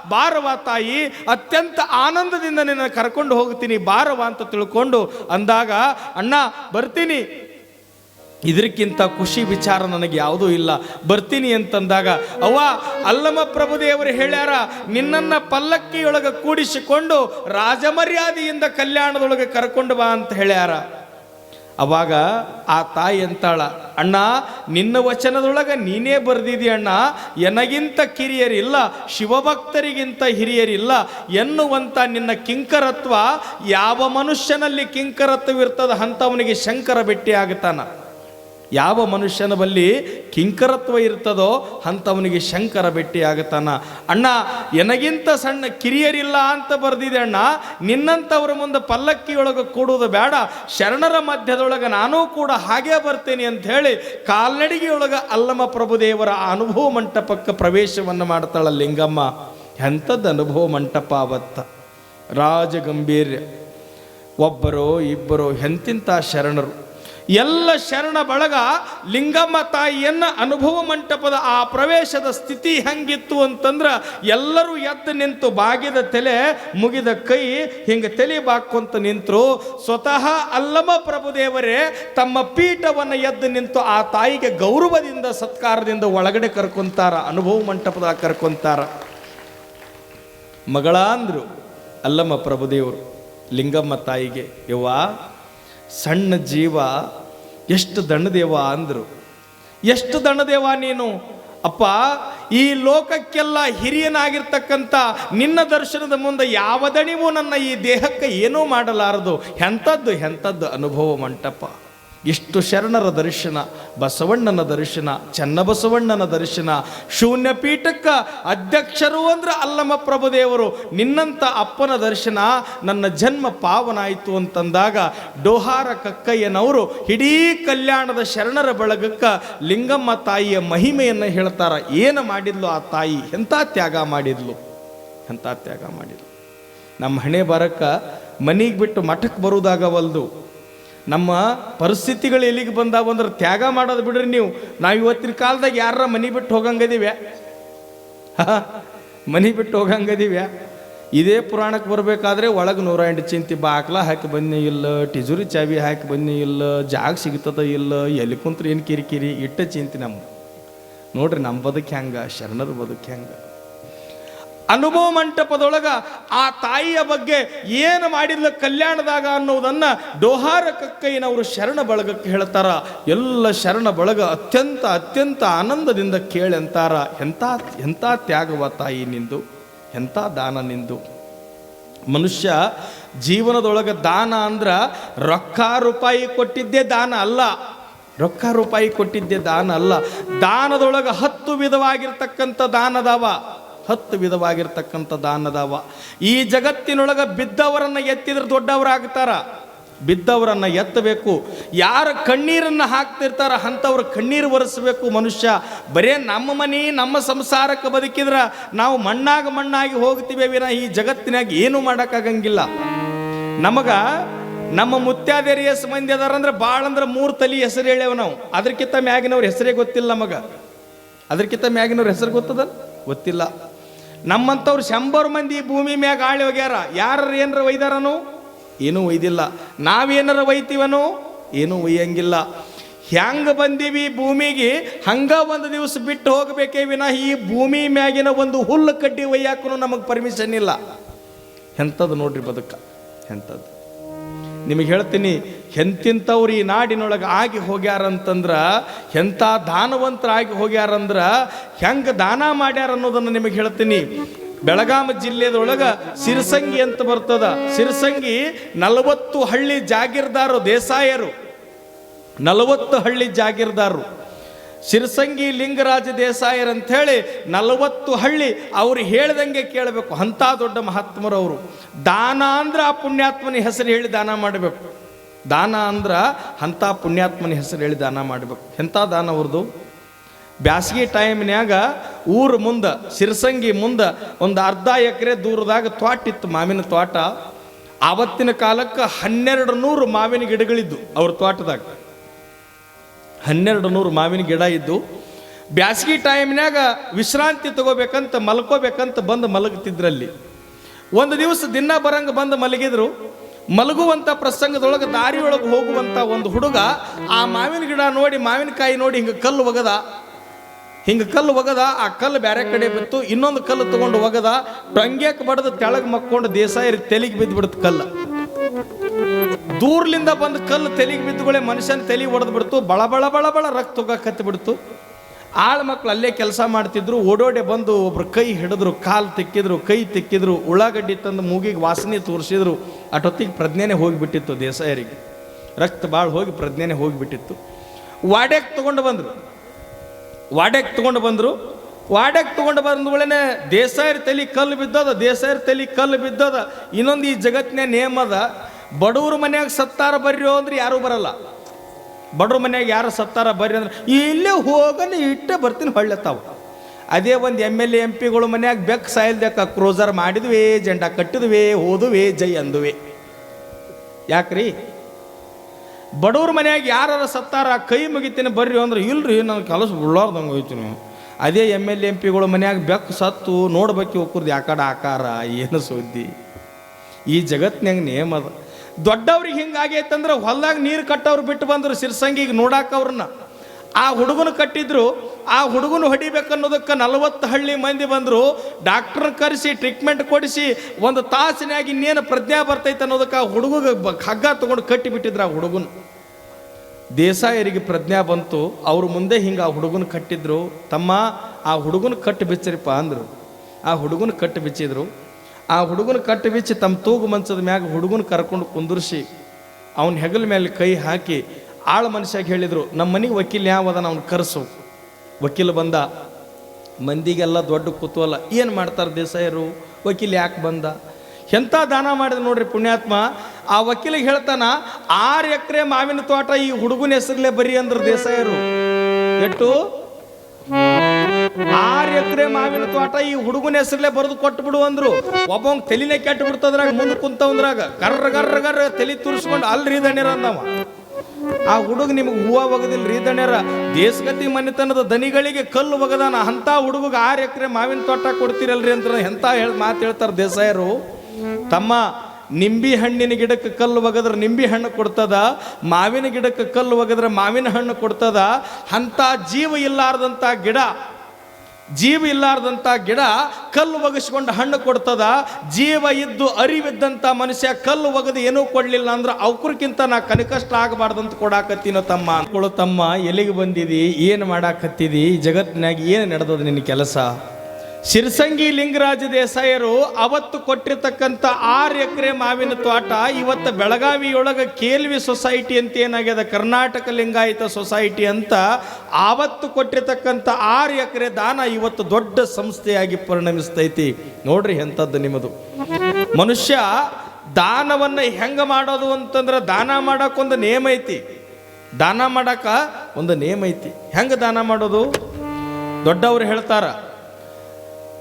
ಬಾರವ ತಾಯಿ, ಅತ್ಯಂತ ಆನಂದದಿಂದ ನಿನ್ನ ಕರ್ಕೊಂಡು ಹೋಗ್ತೀನಿ ಬಾರವ ಅಂತ ತಿಳ್ಕೊಂಡು ಅಂದಾಗ, ಅಣ್ಣ, ಬರ್ತೀನಿ ಇದಕ್ಕಿಂತ ಖುಷಿ ವಿಚಾರ ನನಗೆ ಯಾವುದೂ ಇಲ್ಲ. ಬರ್ತೀನಿ ಅಂತಂದಾಗ, ಅವ್ವ ಅಲ್ಲಮ ಪ್ರಭುದೇವರು ಹೇಳ್ಯಾರ, ನಿನ್ನನ್ನ ಪಲ್ಲಕ್ಕಿಯೊಳಗೆ ಕೂಡಿಸಿಕೊಂಡು ರಾಜಮರ್ಯಾದೆಯಿಂದ ಕಲ್ಯಾಣದೊಳಗೆ ಕರ್ಕೊಂಡು ಬಾ ಅಂತ ಹೇಳ್ಯಾರ. ಅವಾಗ ಆ ತಾಯಿ ಅಂತಾಳ, ಅಣ್ಣ, ನಿನ್ನ ವಚನದೊಳಗೆ ನೀನೇ ಬರ್ದಿದಿ ಅಣ್ಣ, ಎನಗಿಂತ ಕಿರಿಯರಿಲ್ಲ, ಶಿವಭಕ್ತರಿಗಿಂತ ಹಿರಿಯರಿಲ್ಲ ಎನ್ನುವಂಥ ನಿನ್ನ ಕಿಂಕರತ್ವ ಯಾವ ಮನುಷ್ಯನಲ್ಲಿ ಕಿಂಕರತ್ವವಿರ್ತದ ಅಂತವನಿಗೆ ಶಂಕರ ಬೆಟ್ಟಿ ಆಗುತ್ತಾನ ಯಾವ ಮನುಷ್ಯನ ಬಲ್ಲಿ ಕಿಂಕರತ್ವ ಇರ್ತದೋ ಅಂಥವನಿಗೆ ಶಂಕರ ಬೆಟ್ಟಿ ಆಗುತ್ತಾನ. ಅಣ್ಣ, ಎನಗಿಂತ ಸಣ್ಣ ಕಿರಿಯರಿಲ್ಲ ಅಂತ ಬರ್ದಿದೆ ಅಣ್ಣ. ನಿನ್ನಂಥವ್ರ ಮುಂದೆ ಪಲ್ಲಕ್ಕಿಯೊಳಗೆ ಕೂಡುವುದು ಬೇಡ. ಶರಣರ ಮಧ್ಯದೊಳಗೆ ನಾನೂ ಕೂಡ ಹಾಗೇ ಬರ್ತೇನೆ ಅಂತ ಹೇಳಿ ಕಾಲ್ನಡಿಗೆಯೊಳಗೆ ಅಲ್ಲಮ ಪ್ರಭುದೇವರ ಅನುಭವ ಮಂಟಪಕ್ಕೆ ಪ್ರವೇಶವನ್ನು ಮಾಡ್ತಾಳ ಲಿಂಗಮ್ಮ. ಎಂಥದ್ದು ಅನುಭವ ಮಂಟಪ ಅವತ್ತ. ರಾಜಗಂಭೀರ್ಯ. ಒಬ್ಬರೋ ಇಬ್ಬರೋ ಎಂತಿಂಥ ಶರಣರು. ಎಲ್ಲ ಶರಣ ಬಳಗ ಲಿಂಗಮ್ಮ ತಾಯಿಯನ್ನ ಅನುಭವ ಮಂಟಪದ ಆ ಪ್ರವೇಶದ ಸ್ಥಿತಿ ಹೆಂಗಿತ್ತು ಅಂತಂದ್ರ ಎಲ್ಲರೂ ಎದ್ದು ನಿಂತು ಬಾಗಿದ ತಲೆ ಮುಗಿದ ಕೈ ಹಿಂಗೆ ತಲೆ ಬಾಕೊಂತ ನಿಂತರು. ಸ್ವತಃ ಅಲ್ಲಮ ಪ್ರಭುದೇವರೇ ತಮ್ಮ ಪೀಠವನ್ನು ಎದ್ದು ನಿಂತು ಆ ತಾಯಿಗೆ ಗೌರವದಿಂದ ಸತ್ಕಾರದಿಂದ ಒಳಗಡೆ ಕರ್ಕೊಂತಾರ, ಅನುಭವ ಮಂಟಪದಾಗ ಕರ್ಕೊಂತಾರ. ಮಗಳ ಅಂದ್ರು ಅಲ್ಲಮ್ಮ ಪ್ರಭುದೇವರು ಲಿಂಗಮ್ಮ ತಾಯಿಗೆ, ಯವ್ವ ಸಣ್ಣ ಜೀವ ಎಷ್ಟು ದಣ್ಣದೇವ ಅಂದರು. ಎಷ್ಟು ದಣ್ಣದೇವ ನೀನು? ಅಪ್ಪ, ಈ ಲೋಕಕ್ಕೆಲ್ಲ ಹಿರಿಯನಾಗಿರ್ತಕ್ಕಂಥ ನಿನ್ನ ದರ್ಶನದ ಮುಂದೆ ಯಾವ ದಣಿವು ನನ್ನ ಈ ದೇಹಕ್ಕೆ ಏನೂ ಮಾಡಲಾರದು. ಎಂಥದ್ದು ಎಂಥದ್ದು ಅನುಭವ ಮಂಟಪ. ಇಷ್ಟು ಶರಣರ ದರ್ಶನ, ಬಸವಣ್ಣನ ದರ್ಶನ, ಚನ್ನಬಸವಣ್ಣನ ದರ್ಶನ, ಶೂನ್ಯ ಪೀಠಕ್ಕೆ ಅಧ್ಯಕ್ಷರು ಅಂದ್ರೆ ಅಲ್ಲಮ್ಮ ಪ್ರಭುದೇವರು ನಿನ್ನಂಥ ಅಪ್ಪನ ದರ್ಶನ ನನ್ನ ಜನ್ಮ ಪಾವನಾಯಿತು ಅಂತಂದಾಗ ಡೋಹಾರ ಕಕ್ಕಯ್ಯನವರು ಇಡೀ ಕಲ್ಯಾಣದ ಶರಣರ ಬಳಗಕ್ಕೆ ಲಿಂಗಮ್ಮ ತಾಯಿಯ ಮಹಿಮೆಯನ್ನು ಹೇಳ್ತಾರ, ಏನು ಮಾಡಿದ್ಲು ಆ ತಾಯಿ? ಎಂಥ ತ್ಯಾಗ ಮಾಡಿದ್ಲು? ಎಂಥ ತ್ಯಾಗ ಮಾಡಿದ್ಲು? ನಮ್ಮ ಹಣೆ ಬರಕ್ಕ ಮನೆಗೆ ಬಿಟ್ಟು ಮಠಕ್ಕೆ ಬರುವುದಾಗವಲ್ದು ನಮ್ಮ ಪರಿಸ್ಥಿತಿಗಳು ಎಲ್ಲಿಗೆ ಬಂದಾವ ಅಂದ್ರೆ ತ್ಯಾಗ ಮಾಡೋದು ಬಿಡ್ರಿ ನೀವು. ನಾವು ಇವತ್ತಿನ ಕಾಲದಾಗ ಯಾರ ಮನೆ ಬಿಟ್ಟು ಹೋಗಂಗದೀವ್ಯಾ? ಮನೆ ಬಿಟ್ಟು ಹೋಗಂಗದೀವ್ಯಾ? ಇದೇ ಪುರಾಣಕ್ಕೆ ಬರಬೇಕಾದ್ರೆ ಒಳಗೆ ನೂರ ಎಂಟು ಚಿಂತಿ ಬಾಕ್ಲ ಹಾಕಿ ಬನ್ನಿ ಇಲ್ಲ, ಟಿಜುರಿ ಚಾವಿ ಹಾಕಿ ಬನ್ನಿ ಇಲ್ಲ, ಜಾಗ ಸಿಗ್ತದ ಇಲ್ಲ, ಎಲ್ಲಿ ಕುಂತ್ರೆ ಏನು ಕಿರಿಕಿರಿ, ಇಟ್ಟ ಚಿಂತೆ ನಮ್ಮ ನೋಡ್ರಿ ನಮ್ಮ ಬದುಕು ಹೆಂಗ ಶರಣರ ಬದುಕು ಹೆಂಗ. ಅನುಭವ ಮಂಟಪದೊಳಗ ಆ ತಾಯಿಯ ಬಗ್ಗೆ ಏನು ಮಾಡಿದ್ಲ ಕಲ್ಯಾಣದಾಗ ಅನ್ನೋದನ್ನು ಡೋಹಾರ ಕಕ್ಕಯ್ಯನವರು ಶರಣ ಬಳಗಕ್ಕೆ ಹೇಳ್ತಾರ. ಎಲ್ಲ ಶರಣ ಬಳಗ ಅತ್ಯಂತ ಅತ್ಯಂತ ಆನಂದದಿಂದ ಕೇಳೆಂತಾರ ಎಂಥ ಎಂಥ ತ್ಯಾಗವ ತಾಯಿ ನಿಂದು? ಎಂಥ ದಾನ ನಿಂದು? ಮನುಷ್ಯ ಜೀವನದೊಳಗೆ ದಾನ ಅಂದ್ರೆ ರೊಕ್ಕ ರೂಪಾಯಿ ಕೊಟ್ಟಿದ್ದೇ ದಾನ ಅಲ್ಲ. ರೊಕ್ಕ ರೂಪಾಯಿ ಕೊಟ್ಟಿದ್ದೆ ದಾನ ಅಲ್ಲ. ದಾನದೊಳಗೆ ಹತ್ತು ವಿಧವಾಗಿರ್ತಕ್ಕಂಥ ದಾನದಾವ. ಹತ್ತು ವಿಧವಾಗಿರ್ತಕ್ಕಂಥ ದಾನದಾವ ಈ ಜಗತ್ತಿನೊಳಗೆ ಬಿದ್ದವರನ್ನು ಎತ್ತಿದ್ರೆ ದೊಡ್ಡವರಾಗ್ತಾರ. ಬಿದ್ದವರನ್ನು ಎತ್ತಬೇಕು. ಯಾರು ಕಣ್ಣೀರನ್ನು ಹಾಕ್ತಿರ್ತಾರ ಅಂಥವ್ರ ಕಣ್ಣೀರು ಒರೆಸಬೇಕು ಮನುಷ್ಯ. ಬರೇ ನಮ್ಮ ಮನೆ, ನಮ್ಮ ಸಂಸಾರಕ್ಕೆ ಬದುಕಿದ್ರೆ ನಾವು ಮಣ್ಣಾಗ ಮಣ್ಣಾಗಿ ಹೋಗ್ತೀವಿ ವಿನ ಈ ಜಗತ್ತಿನಾಗ ಏನು ಮಾಡೋಕ್ಕಾಗಂಗಿಲ್ಲ. ನಮಗ ನಮ್ಮ ಮುತ್ಯಾದೇರಿ ಎಸ್ ಮಂದಿ ಅದಾರ ಅಂದ್ರೆ ಭಾಳ ಅಂದ್ರೆ ಮೂರು ತಲಿ ಹೆಸರು ಹೇಳ್ಯಾವ ನಾವು. ಅದಕ್ಕಿಂತ ಮ್ಯಾಗಿನವ್ರ ಹೆಸರೇ ಗೊತ್ತಿಲ್ಲ ನಮಗ. ಅದಕ್ಕಿಂತ ಮ್ಯಾಗಿನವ್ರ ಹೆಸರು ಗೊತ್ತದ? ಗೊತ್ತಿಲ್ಲ. ನಮ್ಮಂಥವ್ರು ಶಂಬರ್ ಮಂದಿ ಭೂಮಿ ಮ್ಯಾಗ ಆಳಿ ಹೋಗ್ಯಾರ ಯಾರು ಏನಾರ ಒಯ್ದಾರನು? ಏನೂ ಒಯ್ದಿಲ್ಲ. ನಾವೇನಾರ ಒಯ್ತೀವನು? ಏನೂ ಒಯ್ಯಂಗಿಲ್ಲ. ಹ್ಯಾಂಗ ಬಂದೀವಿ ಭೂಮಿಗೆ? ಹಂಗ ಒಂದು ದಿವಸ ಬಿಟ್ಟು ಹೋಗಬೇಕೇ ವಿನ ಈ ಭೂಮಿ ಮ್ಯಾಗಿನ ಒಂದು ಹುಲ್ಲು ಕಡ್ಡಿ ಒಯ್ಯಾಕೂ ನಮಗೆ ಪರ್ಮಿಷನ್ ಇಲ್ಲ. ಎಂಥದ್ದು ನೋಡ್ರಿ ಬದುಕ. ಎಂಥದ್ದು ನಿಮಗೆ ಹೇಳ್ತೀನಿ ಎಂತಿಂಥವ್ರು ಈ ನಾಡಿನೊಳಗೆ ಆಗಿ ಹೋಗ್ಯಾರಂತಂದ್ರೆ ಎಂಥ ದಾನವಂತರಾಗಿ ಹೋಗ್ಯಾರಂದ್ರೆ, ಹೆಂಗೆ ದಾನ ಮಾಡ್ಯಾರ ಅನ್ನೋದನ್ನು ನಿಮಗೆ ಹೇಳ್ತೀನಿ. ಬೆಳಗಾವಿ ಜಿಲ್ಲೆದೊಳಗೆ ಸಿರಸಂಗಿ ಅಂತ ಬರ್ತದ. ಸಿರಸಂಗಿ ನಲವತ್ತು ಹಳ್ಳಿ ಜಾಗೀರ್ದಾರು, ದೇಸಾಯರು. ನಲವತ್ತು ಹಳ್ಳಿ ಜಾಗೀರ್ದಾರು. ಸಿರಸಂಗಿ ಲಿಂಗರಾಜ ದೇಸಾಯರ್ ಅಂತ ಹೇಳಿ ನಲವತ್ತು ಹಳ್ಳಿ ಅವ್ರು ಹೇಳ್ದಂಗೆ ಕೇಳಬೇಕು. ಅಂಥ ದೊಡ್ಡ ಮಹಾತ್ಮರವರು. ದಾನ ಅಂದ್ರೆ ಆ ಪುಣ್ಯಾತ್ಮನ ಹೆಸರು ಹೇಳಿ ದಾನ ಮಾಡಬೇಕು. ದಾನ ಅಂದ್ರೆ ಅಂಥ ಪುಣ್ಯಾತ್ಮನ ಹೆಸರು ಹೇಳಿ ದಾನ ಮಾಡಬೇಕು. ಎಂಥ ದಾನ ಅವ್ರದ್ದು ಬ್ಯಾಸಗಿ ಟೈಮ್ನ್ಯಾಗ ಊರು ಮುಂದೆ, ಸಿರ್ಸಂಗಿ ಮುಂದೆ ಒಂದು ಅರ್ಧ ಎಕರೆ ದೂರದಾಗ ತ್ವಾಟಿತ್ತು ಮಾವಿನ ತೋಟ ಆವತ್ತಿನ ಕಾಲಕ್ಕೆ ಹನ್ನೆರಡು ನೂರು ಮಾವಿನ ಗಿಡಗಳಿದ್ದು ಅವ್ರ ತೋಟದಾಗ ಹನ್ನೆರಡು ನೂರು ಮಾವಿನ ಗಿಡ ಇದ್ದು, ಬ್ಯಾಸಗಿ ಟೈಮ್ನ್ಯಾಗ ವಿಶ್ರಾಂತಿ ತಗೋಬೇಕಂತ ಮಲ್ಕೋಬೇಕಂತ ಬಂದು ಮಲಗ್ತಿದ್ರಲ್ಲಿ. ಒಂದು ದಿವಸ ದಿನ ಬರಂಗ ಬಂದು ಮಲಗಿದ್ರು. ಮಲಗುವಂಥ ಪ್ರಸಂಗದೊಳಗೆ ದಾರಿಯೊಳಗೆ ಹೋಗುವಂಥ ಒಂದು ಹುಡುಗ ಆ ಮಾವಿನ ಗಿಡ ನೋಡಿ ಮಾವಿನಕಾಯಿ ನೋಡಿ ಹಿಂಗೆ ಕಲ್ಲು ಒಗದ. ಹಿಂಗೆ ಕಲ್ಲು ಒಗದ, ಆ ಕಲ್ಲು ಬೇರೆ ಕಡೆ ಬಿತ್ತು, ಇನ್ನೊಂದು ಕಲ್ಲು ತಗೊಂಡು ಒಗದ. ಟೊಂಗ್ಯಾಕ್ ಬಡದು ತೆಳಗೆ ಮಕ್ಕೊಂಡು ದೇಸಾಯಿ ತೆಲಿಗೆ ಬಿದ್ದು ಬಿಡುತ್ತೆ ಕಲ್ಲು. ದೂರ್ಲಿಂದ ಬಂದ ಕಲ್ಲು ತೆಲಿಗೆ ಬಿದ್ದುಗಳೇ ಮನುಷ್ಯನ ತಲೆ ಹೊಡೆದು ಬಿಡ್ತು, ಬಳ ಬಳ ಬಳ ಬಳ ರಕ್ತ ಹೋಗಕ್ಕೆ ಬಿಡ್ತು. ಆಳ ಮಕ್ಳು ಅಲ್ಲೇ ಕೆಲಸ ಮಾಡ್ತಿದ್ರು, ಓಡೋಡೆ ಬಂದು ಒಬ್ರು ಕೈ ಹಿಡಿದ್ರು, ಕಾಲು ತಿಕ್ಕಿದ್ರು, ಕೈ ತಿಕ್ಕಿದ್ರು, ಉಳ್ಳಾಗಡ್ಡಿ ತಂದು ಮೂಗಿಗೆ ವಾಸನೆ ತೋರಿಸಿದ್ರು ಅಟೊತ್ತಿಗೆ ಪ್ರಜ್ಞೆನೇ ಹೋಗಿಬಿಟ್ಟಿತ್ತು ದೇಸಾಯರಿಗೆ. ರಕ್ತ ಭಾಳ ಹೋಗಿ ಪ್ರಜ್ಞೆನೇ ಹೋಗಿಬಿಟ್ಟಿತ್ತು. ವಾಡ್ಯಕ್ಕೆ ತೊಗೊಂಡು ಬಂದರು. ವಾಡೆಗೆ ತೊಗೊಂಡು ಬಂದರು. ವಾಡೆಗೆ ತಗೊಂಡು ಬಂದಗಳೇನೆ ದೇಸಾಯರ ತಲೆ ಕಲ್ಲು ಬಿದ್ದದ, ದೇಸಾಯರ ತಲೆ ಕಲ್ಲು ಬಿದ್ದದ. ಇನ್ನೊಂದು ಈ ಜಗತ್ತಿನ ನೇಮ ಅದ, ಬಡವ್ರ ಮನ್ಯಾಗ ಸತ್ತಾರ ಬರ್ರಿ ಅಂದ್ರೆ ಯಾರೂ ಬರಲ್ಲ. ಬಡ್ರ ಮನ್ಯಾಗ ಯಾರು ಸತ್ತಾರ ಬರ್ರಿ ಅಂದ್ರೆ, ಇಲ್ಲೇ ಹೋಗಲಿ, ಇಟ್ಟೆ ಬರ್ತೀನಿ ಹೊಳ್ಳೆತ್ತಾವ ಅದೇ ಒಂದು ಎಂ ಎಲ್ ಎ, ಎಂ ಪಿಗಳು ಮನ್ಯಾಗ ಬೆಕ್ ಸಾಯಿಲ್ದಕ್ಕ ಕ್ರೋಸರ್ ಮಾಡಿದ್ವಿ, ಜೆಂಡ ಕಟ್ಟಿದ್ವಿ ಓದುವೆ ಜೈ ಅಂದುವೆ. ಯಾಕ್ರಿ? ಬಡವ್ರ ಮನ್ಯಾಗ ಯಾರ ಸತ್ತಾರ, ಕೈ ಮುಗಿತೀನಿ ಬರ್ರಿ ಅಂದ್ರೆ, ಇಲ್ರಿ ನನ್ನ ಕೆಲಸ ಉಳ್ಳಾರ್ದಂಗೆ ಹೋಯ್ತೀನಿ ಅದೇ ಎಂ ಎಲ್ ಎಂ ಪಿಗಳು ಮನ್ಯಾಗ ಬೆಕ್ಕು ಸತ್ತು, ನೋಡ್ಬೇಕು ಹೋಗ್ರದು ಯಾಕಡೆ ಆಕಾರ, ಏನು ಸುದ್ದಿ? ಈ ಜಗತ್ನ್ಯಾಗ ನೇಮ್ ಅದ. ದೊಡ್ಡವ್ರಿಗೆ ಹಿಂಗಾಗೈತಂದ್ರೆ ಹೊಲ್ದಾಗ ನೀರು ಕಟ್ಟವ್ರು ಬಿಟ್ಟು ಬಂದರು ಸಿರ್ಸಂಗಿಗೆ ನೋಡಾಕ ಅವ್ರನ್ನ. ಆ ಹುಡುಗನ ಕಟ್ಟಿದ್ರು, ಆ ಹುಡುಗನ ಹೊಡಿಬೇಕನ್ನೋದಕ್ಕೆ ನಲವತ್ತು ಹಳ್ಳಿ ಮಂದಿ ಬಂದರು. ಡಾಕ್ಟ್ರನ್ನ ಕರೆಸಿ, ಟ್ರೀಟ್ಮೆಂಟ್ ಕೊಡಿಸಿ, ಒಂದು ತಾಸಿನಾಗಿ ಇನ್ನೇನು ಪ್ರಜ್ಞಾ ಬರ್ತೈತೆ ಅನ್ನೋದಕ್ಕೆ ಆ ಹುಡುಗ ಹಗ್ಗ ತೊಗೊಂಡು ಕಟ್ಟಿಬಿಟ್ಟಿದ್ರು ಆ ಹುಡುಗನ. ದೇಸಾಯರಿಗೆ ಪ್ರಜ್ಞಾ ಬಂತು, ಅವ್ರ ಮುಂದೆ ಹಿಂಗೆ ಆ ಹುಡುಗನ ಕಟ್ಟಿದ್ರು. ತಮ್ಮ, ಆ ಹುಡುಗನ ಕಟ್ಟು ಬಿಚ್ಚರಿಪ್ಪ ಅಂದರು. ಆ ಹುಡುಗನ ಕಟ್ಟು ಬಿಚ್ಚಿದ್ರು. ಆ ಹುಡುಗನ ಕಟ್ಟು ಬಿಚ್ಚಿ ತಮ್ಮ ತೂಗು ಮಂಚದ ಮ್ಯಾಗ ಹುಡುಗನ ಕರ್ಕೊಂಡು ಕುಂದಿರ್ಸಿ ಅವನ ಹೆಗಲ ಮೇಲೆ ಕೈ ಹಾಕಿ ಆಳ ಮನುಷ್ಯಾಗ ಹೇಳಿದರು, ನಮ್ಮ ಮನೆಗೆ ವಕೀಲ ಯಾವದನ ಅವ್ನು ಕರೆಸು. ವಕೀಲ ಬಂದ, ಮಂದಿಗೆಲ್ಲ ದೊಡ್ಡ ಕುತೂಹಲ, ಏನು ಮಾಡ್ತಾರೆ ದೇಸಾಯರು? ವಕೀಲ ಯಾಕೆ ಬಂದ? ಎಂಥ ದಾನ ಮಾಡಿದ ನೋಡ್ರಿ ಪುಣ್ಯಾತ್ಮ, ಆ ವಕೀಲಿಗೆ ಹೇಳ್ತಾನ, ಆರು ಎಕರೆ ಮಾವಿನ ತೋಟ ಈ ಹುಡುಗನ ಹೆಸರಲ್ಲೇ ಬರೀ ಅಂದ್ರು ದೇಸಾಯರು. ಎಷ್ಟು ಆರು ಎಕರೆ ಮಾವಿನ ತೋಟ ಈ ಹುಡುಗನ ಹೆಸರಲ್ಲೇ ಬರೆದು ಕೊಟ್ಟು ಬಿಡು ಅಂದ್ರು. ಒಬ್ಬಂಗ್ ತಲಿನೇ ಕೆಟ್ಟು ಬಿಡ್ತದ್ರಾಗ ಮುಂದೆ ಕುಂತವಂದ್ರಾಗ ಗರ್ರ ಗರ್ರ ಗರ್ರ ತಲೆ ತುರ್ಸ್ಕೊಂಡು ಅಲ್ರಿ ದಣ್ಯರ ಅಂದವ. ಆ ಹುಡುಗ ನಿಮಗೆ ಹೂವ ಒಗದಿಲ್ಲ ರೀ ದಣ್ಯರ ದೇಶಗತಿ ಮನೆತನದ ದನಿಗಳಿಗೆ ಕಲ್ಲು ಒಗದಾನ. ಅಂತ ಹುಡುಗ ಆರು ಎಕರೆ ಮಾವಿನ ತೋಟ ಕೊಡ್ತೀರಲ್ರಿ ಅಂತ ಎಂತ ಹೇಳಿ ಮಾತು ಹೇಳ್ತಾರೆ ದೇಸಾಯರು. ತಮ್ಮ ನಿಂಬಿ ಹಣ್ಣಿನ ಗಿಡಕ್ಕೆ ಕಲ್ಲು ಒಗದ್ರೆ ನಿಂಬಿ ಹಣ್ಣು ಕೊಡ್ತದ. ಮಾವಿನ ಗಿಡಕ್ಕೆ ಕಲ್ಲು ಒಗದ್ರೆ ಮಾವಿನ ಹಣ್ಣು ಕೊಡ್ತದ. ಅಂಥ ಜೀವ ಇಲ್ಲಾರ್ದಂಥ ಗಿಡ ಜೀವ ಇಲ್ಲಾರ್ದಂಥ ಗಿಡ ಕಲ್ಲು ಒಗಿಸ್ಕೊಂಡು ಹಣ್ಣು ಕೊಡ್ತದ, ಜೀವ ಇದ್ದು ಅರಿವಿದ್ದಂಥ ಮನುಷ್ಯ ಕಲ್ಲು ಒಗದು ಏನೂ ಕೊಡಲಿಲ್ಲ ಅಂದ್ರೆ ಅವ್ಕ್ರಕ್ಕಿಂತ ನಾ ಕನಿಕಷ್ಟ ಆಗಬಾರ್ದಂತ ಕೊಡಾಕತ್ತೀನೋ ತಮ್ಮ ಅಂದ್ಕೊಳ್ಳೋ ತಮ್ಮ ಎಲ್ಲಿಗೆ ಬಂದಿದಿ, ಏನು ಮಾಡಾಕತ್ತಿದಿ ಜಗತ್ತಿನಾಗ ಏನು ನಡೆದದ ನಿನ್ನ ಕೆಲಸ? ಶಿರಸಂಗಿ ಲಿಂಗರಾಜ ದೇಸಾಯರು ಅವತ್ತು ಕೊಟ್ಟಿರ್ತಕ್ಕಂಥ ಆರು ಎಕರೆ ಮಾವಿನ ತೋಟ ಇವತ್ತು ಬೆಳಗಾವಿಯೊಳಗೆ ಕೇಲ್ವಿ ಸೊಸೈಟಿ ಅಂತ ಏನಾಗ್ಯದ? ಕರ್ನಾಟಕ ಲಿಂಗಾಯತ ಸೊಸೈಟಿ ಅಂತ ಆವತ್ತು ಕೊಟ್ಟಿರ್ತಕ್ಕಂಥ ಆರು ಎಕರೆ ದಾನ ಇವತ್ತು ದೊಡ್ಡ ಸಂಸ್ಥೆಯಾಗಿ ಪರಿಣಮಿಸ್ತೈತಿ. ನೋಡ್ರಿ ಎಂಥದ್ದು ನಿಮ್ಮದು. ಮನುಷ್ಯ ದಾನವನ್ನು ಹೆಂಗೆ ಮಾಡೋದು ಅಂತಂದ್ರೆ ದಾನ ಮಾಡೋಕ್ಕೊಂದು ನೇಮ ಐತಿ. ದಾನ ಮಾಡಕ ಒಂದು ನೇಮ ಐತಿ. ಹೆಂಗೆ ದಾನ ಮಾಡೋದು? ದೊಡ್ಡವರು ಹೇಳ್ತಾರ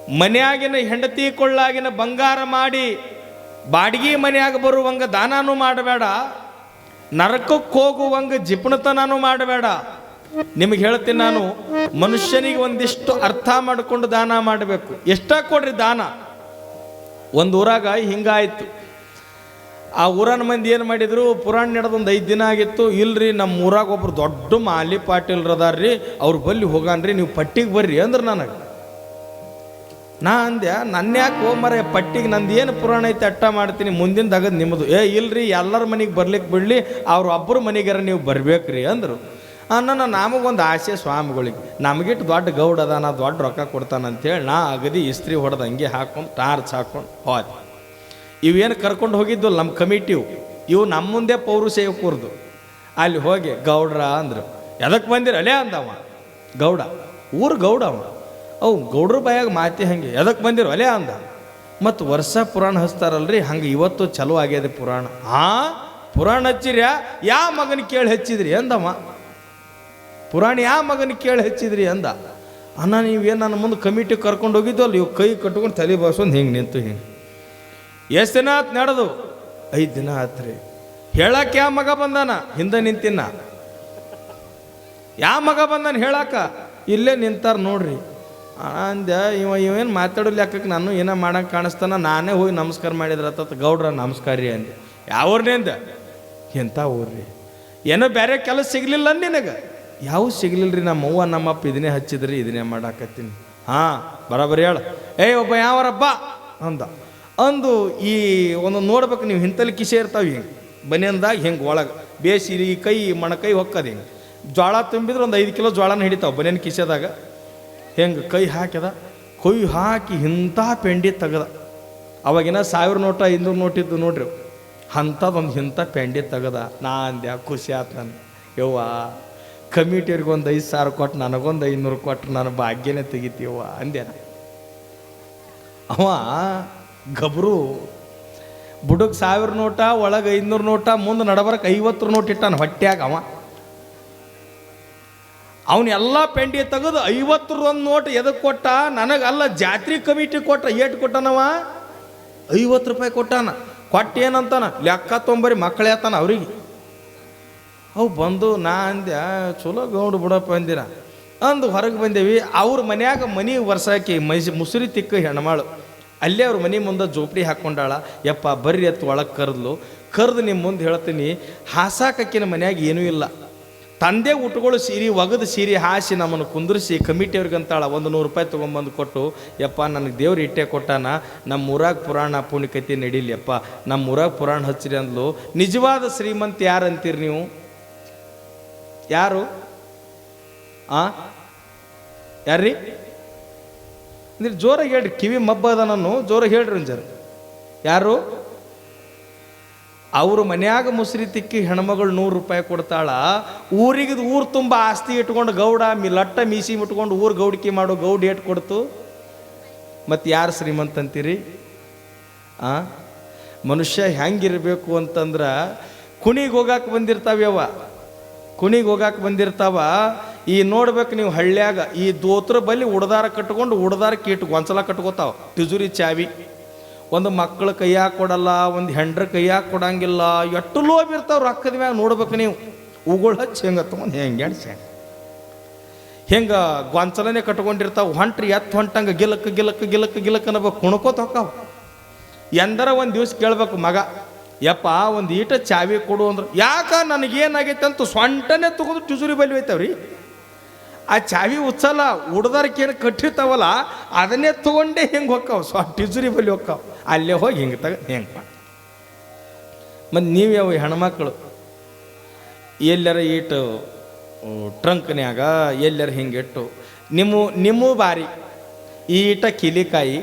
ಮನ್ಯಾಗಿನ ಹೆಂಡತಿ ಕೊಳ್ಳಾಗಿನ ಬಂಗಾರ ಮಾಡಿ ಬಾಡಿಗೆ ಮನೆಯಾಗ ಬರುವಂಗ ದಾನಾನು ಮಾಡಬೇಡ ನರಕಕ್ಕೆ ಹೋಗುವಂಗ ಜಿಪುಣತನೂ ಮಾಡಬೇಡ. ನಿಮಗೆ ಹೇಳ್ತೀನಿ ನಾನು, ಮನುಷ್ಯನಿಗೆ ಒಂದಿಷ್ಟು ಅರ್ಥ ಮಾಡಿಕೊಂಡು ದಾನ ಮಾಡಬೇಕು. ಎಷ್ಟ ಕೊಡ್ರಿ ದಾನ? ಒಂದು ಊರಾಗ ಹಿಂಗಾಯ್ತು. ಆ ಊರನ ಮಂದಿ ಏನು ಮಾಡಿದ್ರು, ಪುರಾಣ ನಡೆದೊಂದು ಐದು ದಿನ ಆಗಿತ್ತು, ಇಲ್ರಿ ನಮ್ಮ ಊರಾಗ ಒಬ್ರು ದೊಡ್ಡ ಮಾಲಿ ಪಾಟೀಲ್ರದಾರ್ರಿ, ಅವ್ರ ಬಲ್ಲಿ ಹೋಗಾನ್ರಿ, ನೀವು ಪಟ್ಟಿಗೆ ಬರ್ರಿ ಅಂದ್ರೆ ನನಗೆ. ನಾ ಅಂದ್ಯ ನನ್ನ ಯಾಕೆ ಮರ ಪಟ್ಟಿಗೆ ನಂದು ಏನು ಪುರಾಣ ಐತೆ ಅಟ್ಟ ಮಾಡ್ತೀನಿ, ಮುಂದಿನ ತಗದು ನಿಮ್ಮದು ಏ, ಇಲ್ರಿ, ಎಲ್ಲರ ಮನೆಗೆ ಬರ್ಲಿಕ್ಕೆ ಬಿಡಲಿ, ಅವ್ರ ಒಬ್ಬರು ಮನೆಗಾರ ನೀವು ಬರ್ಬೇಕ್ರಿ ಅಂದರು. ಅನ್ನೋ ನಮಗೊಂದು ಆಸೆ ಸ್ವಾಮಿಗಳಿಗೆ. ನಮಗಿಟ್ಟು ದೊಡ್ಡ ಗೌಡ ಅದಾನ, ದೊಡ್ಡ ರೊಕ್ಕ ಕೊಡ್ತಾನಂತೇಳಿ ನಾ ಅಗದಿ ಇಸ್ತ್ರಿ ಹೊಡೆದು ಹಂಗೆ ಹಾಕೊಂಡು, ಟಾರ್ಚ್ ಹಾಕೊಂಡು ಹೋದ್. ಇವೇನು ಕರ್ಕೊಂಡು ಹೋಗಿದ್ದು ನಮ್ಮ ಕಮಿಟಿವು ಇವು. ನಮ್ಮ ಮುಂದೆ ಪೌರುಷೇವಕೂರ್ದು ಅಲ್ಲಿ ಹೋಗಿ ಗೌಡ್ರ ಅಂದರು. ಎದಕ್ಕೆ ಬಂದಿರ? ಅಲೇ ಅಂದವ ಗೌಡ. ಊರು ಗೌಡ ಅವ ಗೌಡ್ರ ಬಾಯಾಗ ಮಾತಿ ಹಂಗೆ ಎದಕ್ಕೆ ಬಂದಿರು? ಅಲೆ ಅಂದ. ಮತ್ತು ವರ್ಷ ಪುರಾಣ ಹಚ್ತಾರಲ್ರಿ, ಹಂಗೆ ಇವತ್ತು ಚಲೋ ಆಗ್ಯದ ಪುರಾಣ. ಆ, ಪುರಾಣ ಹಚ್ಚಿರ್ಯಾ? ಯಾ ಮಗನ ಕೇಳಿ ಹಚ್ಚಿದ್ರಿ ಅಂದಮ್ಮ ಪುರಾಣ ಯಾ ಮಗನ ಕೇಳಿ ಹಚ್ಚಿದ್ರಿ ಅಂದ. ಅಣ್ಣ, ನೀವೇನು ನನ್ನ ಮುಂದೆ ಕಮಿಟಿ ಕರ್ಕೊಂಡು ಹೋಗಿದ್ವಲ್ಲ ಇವು ಕೈ ಕಟ್ಕೊಂಡು ತಲೆ ಬಾಸೊಂದು ಹಿಂಗೆ ನಿಂತು ಹಿಂಗೆ. ಎಷ್ಟು ದಿನ ಆತು ನಡೆದು? ಐದು ದಿನ ಆತ್ರಿ. ಹೇಳಕ್ಕೆ ಯಾವ ಮಗ ಬಂದಾನ? ಹಿಂದೆ ನಿಂತಿನ ಯಾವ ಮಗ ಬಂದಾನ ಹೇಳಕ್ಕ ಇಲ್ಲೇ ನಿಂತಾರ ನೋಡ್ರಿ. ಆ, ಅಂದ್ಯ ಇವ ಇವೇನು ಮಾತಾಡೋ ಲೆಕ್ಕಕ್ಕೆ ನಾನು ಏನೋ ಮಾಡಂಗೆ ಕಾಣಿಸ್ತಾನ? ನಾನೇ ಹೋಗಿ ನಮಸ್ಕಾರ ಮಾಡಿದ್ರೆ ಅತ್ತ ಗೌಡ್ರ ನಮಸ್ಕಾರ ರೀ ಅಂದೆ. ಯಾವ ಊರ್ನೇ ಅಂದೆ? ಎಂಥ ಊರ್ರಿ ಏನೋ ಬೇರೆ ಕೆಲಸ ಸಿಗ್ಲಿಲ್ಲ ನಿನಗೆ? ಯಾವ ಸಿಗ್ಲಿಲ್ಲ ರೀ ನಮ್ಮ ಅವ್ವ ನಮ್ಮಪ್ಪ ಇದನ್ನೇ ಹಚ್ಚಿದ್ರಿ ಇದನ್ನೇ ಮಾಡಾಕತ್ತೀನಿ. ಹಾಂ ಬರಾಬರಿ ಹೇಳ. ಏಯ್ ಒಬ್ಬ ಯಾವರಪ್ಪ ಅಂದ. ಅಂದು ಈ ಒಂದು ನೋಡ್ಬೇಕು ನೀವು ಹಿಂತಲ್ಲಿ ಕಿಸೆ ಇರ್ತಾವೆ ಹಿಂಗೆ. ಬನಿಯಂದಾಗ ಹಿಂಗೆ ಒಳಗೆ. ಬೇಸಿರಿ ಕೈ ಮಣಕೈ ಹೊಕ್ಕದ ಹಿಂಗೆ. ಜ್ವಾಳ ತುಂಬಿದ್ರೆ ಒಂದು ಐದು ಕಿಲೋ ಜ್ವಾಳನ ಹಿಡಿತಾವೆ ಬನಿಯನ್ ಕಿಸೆದಾಗ. ಹೆಂಗೆ ಕೈ ಹಾಕ್ಯದ? ಕೊಯ್ ಹಾಕಿ ಇಂಥ ಪೆಂಡಿ ತೆಗದ. ಅವಾಗಿನ ಸಾವಿರ ನೋಟ ಇನ್ನೂರು ನೋಟಿದ್ದು ನೋಡ್ರಿ. ಅಂಥದೊಂದು ಇಂಥ ಪೆಂಡಿ ತೆಗದ. ನಾ ಅಂದ್ಯ, ಖುಷಿ ಆತು ನನ್ನ ಯವ್ವ, ಕಮಿಟಿಯವ್ರಿಗೆ ಐದು ಸಾವಿರ ಕೊಟ್ಟು ನನಗೊಂದು ಐನೂರು ಕೊಟ್ಟು ನಾನು ಭಾಗ್ಯನೇ ತೆಗಿತೀವ ಅಂದೆ. ಅವ ಗಬ್ರು ಬುಡಕ್ಕೆ ಸಾವಿರ ನೋಟ, ಒಳಗೆ ಐನೂರು ನೋಟ, ಮುಂದೆ ನಡಬರಕ್ಕೆ ಐವತ್ತು ನೋಟ್ ಇಟ್ಟಾನ ಹೊಟ್ಟೆಯಾಗ ಅವ. ಅವನು ಪೆಂಡಿ ತೆಗೆದು ಐವತ್ತು ಒಂದು ನೋಟ್ ಎದಕ್ಕೆ ಕೊಟ್ಟ? ನನಗಲ್ಲ ಜಾತ್ರೆ ಕಮಿಟಿ ಕೊಟ್ಟ ಏಟು ಕೊಟ್ಟನವ? ಐವತ್ತು ರೂಪಾಯಿ ಕೊಟ್ಟಾನ. ಕೊಟ್ಟು ಏನಂತಾನ ಲೆಕ್ಕ ತೊಂಬರಿ ಮಕ್ಕಳು ಹೇಳ್ತಾನ ಅವ್ರಿಗೆ. ಅವು ಬಂದು ನಾ ಅಂದೆ ಚಲೋ ಗೌಡ್ ಬಿಡಪ್ಪ ಅಂದಿನ ಅಂದು ಹೊರಗೆ ಬಂದೇವಿ. ಅವ್ರ ಮನ್ಯಾಗ ಮನಿ ವರ್ಸಾಕಿ ಮೈಸಿ, ಮುಸುರಿ ತಿಕ್ಕ ಹೆಣ್ಮಾಳು. ಅಲ್ಲೇ ಅವ್ರ ಮನೆ ಮುಂದೆ ಜೋಪಡಿ ಹಾಕ್ಕೊಂಡಾಳ ಯಪ್ಪ, ಬರ್ರಿ ಎತ್ತು ಒಳಗೆ ಕರೆದ್ಲು. ಕರೆದು ನಿಮ್ಮ ಮುಂದೆ ಹೇಳ್ತೀನಿ ಹಾಸಾಕಕ್ಕಿನ ಮನ್ಯಾಗ ಏನೂ ಇಲ್ಲ. ತಂದೆ ಉಟ್ಗಳು ಸೀರೆ, ಒಗದು ಸೀರೆ ಹಾಸಿ ನಮ್ಮನ್ನು ಕುಂದ್ರಿಸಿ ಅಂತಾಳ, ಒಂದು ನೂರು ರೂಪಾಯಿ ತೊಗೊಂಬಂದು ಕೊಟ್ಟು, ಯಪ್ಪ, ನನಗೆ ದೇವ್ರು ಇಟ್ಟೆ ಕೊಟ್ಟಾನ ನಮ್ಮ ಊರಾಗ ಪುರಾಣ ಪುಣ್ಯಕತೆ ನಡೀಲಿ, ಯಪ್ಪ. ನಮ್ಮ ಊರಾಗ ಪುರಾಣ ಹಚ್ಚಿರಿ ಅಂದ್ಲು. ನಿಜವಾದ ಶ್ರೀಮಂತ ಯಾರು ಅಂತೀರಿ ನೀವು? ಯಾರು? ಆ? ಯಾರ್ರಿ? ಅಂದ್ರೆ ಜೋರಾಗಿ ಹೇಳ್ರಿ, ಕಿವಿ ಮಬ್ಬದ ನಾನು ಜೋರಾಗಿ ಹೇಳ್ರಿ ಅಂಜರ್ ಯಾರು? ಅವರು ಮನ್ಯಾಗ ಮುಸ್ರಿ ತಿಕ್ಕಿ ಹೆಣ್ಮಗಳು ನೂರು ರೂಪಾಯಿ ಕೊಡ್ತಾಳ ಊರಿಗೆ ಊರು ತುಂಬ ಆಸ್ತಿ ಇಟ್ಕೊಂಡು ಗೌಡ ಮಿ, ಲಟ್ಟ ಮೀಸಿ ಮುಟ್ಕೊಂಡು ಊರು ಗೌಡಿಕೆ ಮಾಡೋ ಗೌಡ ಏಟ್ ಕೊಡ್ತು? ಮತ್ತು ಯಾರು ಶ್ರೀಮಂತ ಅಂತೀರಿ? ಆ? ಮನುಷ್ಯ ಹೆಂಗಿರಬೇಕು ಅಂತಂದ್ರೆ ಕುಣಿಗೆ ಹೋಗಾಕ ಬಂದಿರ್ತಾವ್ಯವ. ಕುಣಿಗೆ ಹೋಗಾಕ ಬಂದಿರ್ತಾವ. ಈ ನೋಡ್ಬೇಕು ನೀವು ಹಳ್ಳ್ಯಾಗ, ಈ ದೋತ್ರ ಬಲ್ಲಿ ಉಡ್ದಾರ ಕಟ್ಕೊಂಡು ಉಡ್ದಾರ ಕೀಟ್ ಗೊಂಚಲ ಕಟ್ಕೋತಾವ. ತಿಜುರಿ ಚಾವಿ. ಒಂದು ಮಕ್ಕಳ ಕೈಯಾಗ ಕೊಡಲ್ಲ, ಒಂದು ಹೆಂಡ್ರ ಕೈಯಾಗ ಕೊಡಂಗಿಲ್ಲ ಎಷ್ಟು ಲೋಭ ಇರ್ತಾವ ರೊಕ್ಕದ ಮ್ಯಾಗ ನೋಡ್ಬೇಕು ನೀವು. ಉಗುಳು ಹಚ್ಚಿ ಹೆಂಗೆ ತೊಗೊಂಡು ಹೆಂಗೆ ಅಡ್ಸಿ ಹೆಂಗೆ ಗೊಂಚಲನೆ ಕಟ್ಕೊಂಡಿರ್ತಾವ, ಹೊಂಟ್ರಿ, ಎತ್ತು ಹೊಂಟಂಗೆ ಗಿಲಕ್ ಗಿಲಕ್ ಗಿಲಕ್ ಗಿಲಕ್ ಅನ್ನಬೇಕು ಕುಣ್ಕೋತ ಹೊಕ್ಕಾವ ಎಂದರ ಒಂದು ದಿವ್ಸ ಕೇಳ್ಬೇಕು ಮಗ, ಯಪ್ಪ, ಒಂದು ಈಟ ಚಾವಿ ಕೊಡು ಅಂದ್ರೆ. ಯಾಕ ನನಗೇನಾಗೈತೆ ಅಂತ ಸೊಂಟನೆ ತಗೊಂಡು ಟುಜುರಿ ಬಲಿ ಹೋಯ್ತಾವ್ರಿ ಆ ಚಾವಿ ಉಚ್ಚಲ್ಲ ಉಡ್ದಾರಕ್ಕೇನು ಕಟ್ಟಿರ್ತಾವಲ್ಲ, ಅದನ್ನೇ ತೊಗೊಂಡೇ ಹೆಂಗೆ ಹೊಕ್ಕಾವ ಸ್ವ ಟಿಜುರಿ ಬಲಿ ಹೊಕ್ಕಾವ ಅಲ್ಲೇ ಹೋಗಿ ಹಿಂಗೆ ತಗ, ಹೆಂಗೆ ಮಾಡಿ. ಮತ್ತು ನೀವು ಯಾವ ಹೆಣ್ಮಕ್ಳು, ಎಲ್ಲರ ಈಟು ಟ್ರಂಕ್ನ್ಯಾಗ ಎಲ್ಲರ ಹಿಂಗಿಟ್ಟು ನಿಮ್ಮ ನಿಮ್ಮ ಬಾರಿ ಈಟ ಕೀಲಿಕಾಯಿ,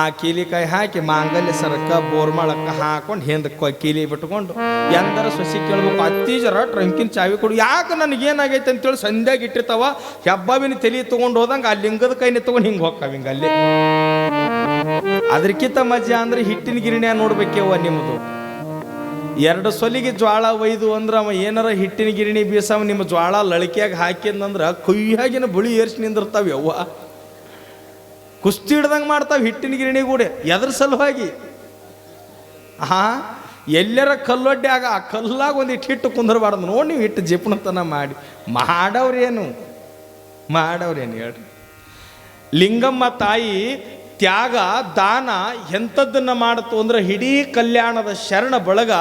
ಆ ಕೀಲಿಕಾಯಿ ಹಾಕಿ ಮಾಂಗಲ್ಯ ಸರಕ ಬೋರ್ಮಾಳಕ್ಕ ಹಾಕೊಂಡು ಹಿಂದೆ ಕೀಲಿ ಬಿಟ್ಕೊಂಡು, ಎಂದರ ಸೊಸಿ ಕೇಳಬೇಕು, ಅತ್ತಿ ಜರ ಟ್ರಂಕಿನ ಚಾವಿ ಕೊಡು, ಯಾಕೆ ನನಗೇನಾಗೈತೆ ಅಂತೇಳಿ ಸಂಧ್ಯಾಗ ಇಟ್ಟಿರ್ತಾವ, ಹೆಬ್ಬಾವಿನ ತಲೆ ತೊಗೊಂಡು ಹೋದಂಗೆ ಆ ಲಿಂಗದ ಕೈನೇ ತೊಗೊಂಡು ಹಿಂಗೆ ಹೋಗ್ತಾವ ಹಿಂಗೆ ಅಲ್ಲಿ. ಅದಕ್ಕಿಂತ ಮಜಾ ಅಂದ್ರೆ ಹಿಟ್ಟಿನ ಗಿರಣಿಯ ನೋಡ್ಬೇಕೇವ ನಿಮ್ಮದು ಎರಡು ಸೊಲಿಗೆ ಜ್ವಾಳ ಒಯ್ದು ಅಂದ್ರೆ ಅವ ಏನಾರ ಹಿಟ್ಟಿನ ಗಿರಣಿ ಬೀಸವ ನಿಮ್ಮ ಜ್ವಾಳ ಲಳಿಕೆಯಾಗಿ ಹಾಕಿದ್ನಂದ್ರೆ ಕುಯ್ಯಾಗಿನ ಬುಳಿ ಏರ್ಸಿ ನಿಂದಿರ್ತಾವೆ ಯವ್ವ ಕುಸ್ತಿ ಹಿಡ್ದಂಗೆ ಮಾಡ್ತಾವ ಹಿಟ್ಟಿನ ಗಿರಣಿ ಕೂಡ ಎದ್ರ ಸಲುವಾಗಿ. ಹಾ ಎಲ್ಲರ ಕಲ್ಲೊಡ್ಡೆ ಆಗ ಆ ಕಲ್ಲಾಗ ಒಂದು ಇಟ್ಟು ಹಿಟ್ಟು ಕುಂದರಬಾರ್ದು. ನೋಡಿ ನೀವು ಹಿಟ್ಟು ಜಿಪ್ಣತನ ಮಾಡಿ. ಮಾಡವ್ರೇನು? ಮಾಡವ್ರೇನು ಹೇಳ್ರಿ? ಲಿಂಗಮ್ಮ ತಾಯಿ ತ್ಯಾಗ, ದಾನ ಎಂಥದ್ದನ್ನು ಮಾಡುತ್ತು ಅಂದ್ರೆ ಇಡೀ ಕಲ್ಯಾಣದ ಶರಣ ಬಳಗ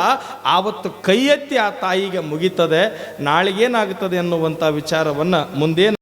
ಆವತ್ತು ಕೈ ಎತ್ತಿ ಆ ತಾಯಿಗೆ ಮುಗಿತದೆ. ನಾಳೆಗೇನಾಗುತ್ತದೆ ಅನ್ನುವಂಥ ವಿಚಾರವನ್ನು ಮುಂದೇನು